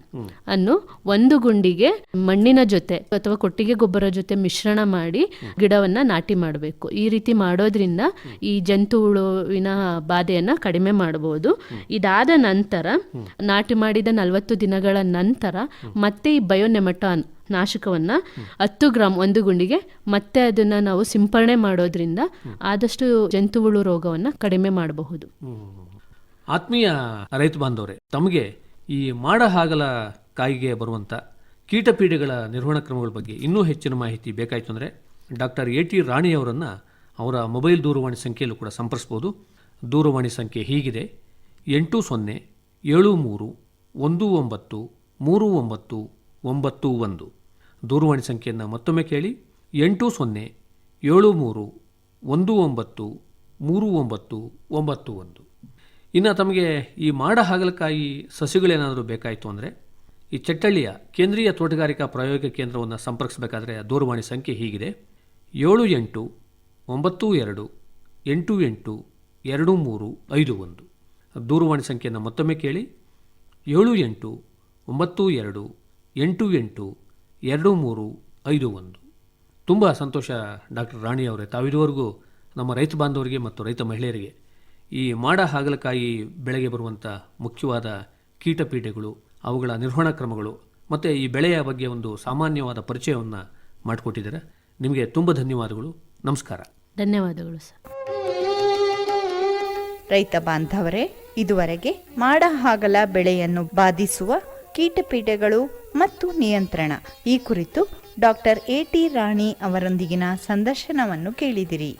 ಅನ್ನು ಒಂದು ಗುಂಡಿಗೆ ಮಣ್ಣಿನ ಜೊತೆ ಅಥವಾ ಕೊಟ್ಟಿಗೆ ಗೊಬ್ಬರ ಜೊತೆ ಮಿಶ್ರಣ ಮಾಡಿ ಗಿಡವನ್ನ ನಾಟಿ ಮಾಡಬೇಕು. ಈ ರೀತಿ ಮಾಡೋದ್ರಿಂದ ಈ ಜಂತು ಹುಳುವಿನ ಬಾಧೆಯನ್ನ ಕಡಿಮೆ ಮಾಡಬಹುದು ಇದಾದ ನಂತರ ನಾಟಿ ಮಾಡಿದ ನಲವತ್ತು ದಿನಗಳ ನಂತರ ಮತ್ತೆ ಈ ಬಯೋನೆಮಟಾನ್ ನಾಶಕವನ್ನ ಹತ್ತು ಗ್ರಾಮ್ ಒಂದು ಗುಂಡಿಗೆ ಮತ್ತೆ ಅದನ್ನ ನಾವು ಸಿಂಪರಣೆ ಮಾಡೋದ್ರಿಂದ ಆದಷ್ಟು ಜಂತುಹುಳು ರೋಗವನ್ನ ಕಡಿಮೆ ಮಾಡಬಹುದು. ಆತ್ಮೀಯ ರೈತ ಬಾಂಧವರೇ, ತಮಗೆ ಈ ಮಾಡ ಹಾಗಲ ಕಾಯಿಗೆ ಬರುವಂಥ ಕೀಟಪೀಡೆಗಳ ನಿರ್ವಹಣಾ ಕ್ರಮಗಳ ಬಗ್ಗೆ ಇನ್ನೂ ಹೆಚ್ಚಿನ ಮಾಹಿತಿ ಬೇಕಾಯಿತು ಅಂದರೆ ಡಾಕ್ಟರ್ ಎ ಟಿ ರಾಣಿಯವರನ್ನು ಅವರ ಮೊಬೈಲ್ ದೂರವಾಣಿ ಸಂಖ್ಯೆಯಲ್ಲೂ ಕೂಡ ಸಂಪರ್ಸ್ಬೋದು. ದೂರವಾಣಿ ಸಂಖ್ಯೆ ಹೀಗಿದೆ. ಎಂಟು ಸೊನ್ನೆ, ಏಳು ಮೂರು, ಒಂದು ಒಂಬತ್ತು, ಮೂರು ಒಂಬತ್ತು ಒಂಬತ್ತು ಒಂದು. ದೂರವಾಣಿ ಸಂಖ್ಯೆಯನ್ನು ಮತ್ತೊಮ್ಮೆ ಕೇಳಿ. ಎಂಟು ಸೊನ್ನೆ, ಏಳು ಮೂರು, ಒಂದು ಒಂಬತ್ತು, ಮೂರು ಒಂಬತ್ತು ಒಂಬತ್ತು ಒಂದು. ಇನ್ನು ತಮಗೆ ಈ ಮಾಡ ಹಾಗಲಕಾಯಿ ಸಸಿಗಳೇನಾದರೂ ಬೇಕಾಯಿತು ಅಂದರೆ ಈ ಚಟ್ಟಳ್ಳಿಯ ಕೇಂದ್ರೀಯ ತೋಟಗಾರಿಕಾ ಪ್ರಾಯೋಗಿಕ ಕೇಂದ್ರವನ್ನು ಸಂಪರ್ಕಿಸಬೇಕಾದ್ರೆ ದೂರವಾಣಿ ಸಂಖ್ಯೆ ಹೀಗಿದೆ. ಏಳು ಎಂಟು, ಒಂಬತ್ತು ಎರಡು, ಎಂಟು ಎಂಟು, ಎರಡು ಮೂರು, ಐದು ಒಂದು. ದೂರವಾಣಿ ಸಂಖ್ಯೆಯನ್ನು ಮತ್ತೊಮ್ಮೆ ಕೇಳಿ. ಏಳು ಎಂಟು, ಒಂಬತ್ತು ಎರಡು, ಎಂಟು ಎಂಟು, ಎರಡು ಮೂರು, ಐದು ಒಂದು. ತುಂಬ ಸಂತೋಷ ಡಾಕ್ಟರ್ ರಾಣಿ ಅವರೇ. ತಾವಿದುವರೆಗೂ ನಮ್ಮ ರೈತ ಬಾಂಧವರಿಗೆ ಮತ್ತು ರೈತ ಮಹಿಳೆಯರಿಗೆ ಈ ಮಾಡ ಹಾಗಲಕಾಯಿ ಬೆಳೆಗೆ ಬರುವಂಥ ಮುಖ್ಯವಾದ ಕೀಟಪೀಡೆಗಳು ಅವುಗಳ ನಿರ್ವಹಣಾ ಕ್ರಮಗಳು ಮತ್ತು ಈ ಬೆಳೆಯ ಬಗ್ಗೆ ಒಂದು ಸಾಮಾನ್ಯವಾದ ಪರಿಚಯವನ್ನು ಮಾಡಿಕೊಟ್ಟಿದ್ದಾರೆ. ನಿಮಗೆ ತುಂಬ ಧನ್ಯವಾದಗಳು. ನಮಸ್ಕಾರ. ಧನ್ಯವಾದಗಳು ಸರ್. ರೈತ ಬಾಂಧವರೇ ಇದುವರೆಗೆ ಮಾಡ ಹಾಗಲ ಬೆಳೆಯನ್ನು ಬಾಧಿಸುವ ಕೀಟಪೀಡೆಗಳು ಮತ್ತು ನಿಯಂತ್ರಣ. ಈ ಕುರಿತು ಡಾಕ್ಟರ್ ಎ ಟಿ ರಾಣಿ ಅವರೊಂದಿಗಿನ ಸಂದರ್ಶನವನ್ನು ಕೇಳಿದಿರಿ.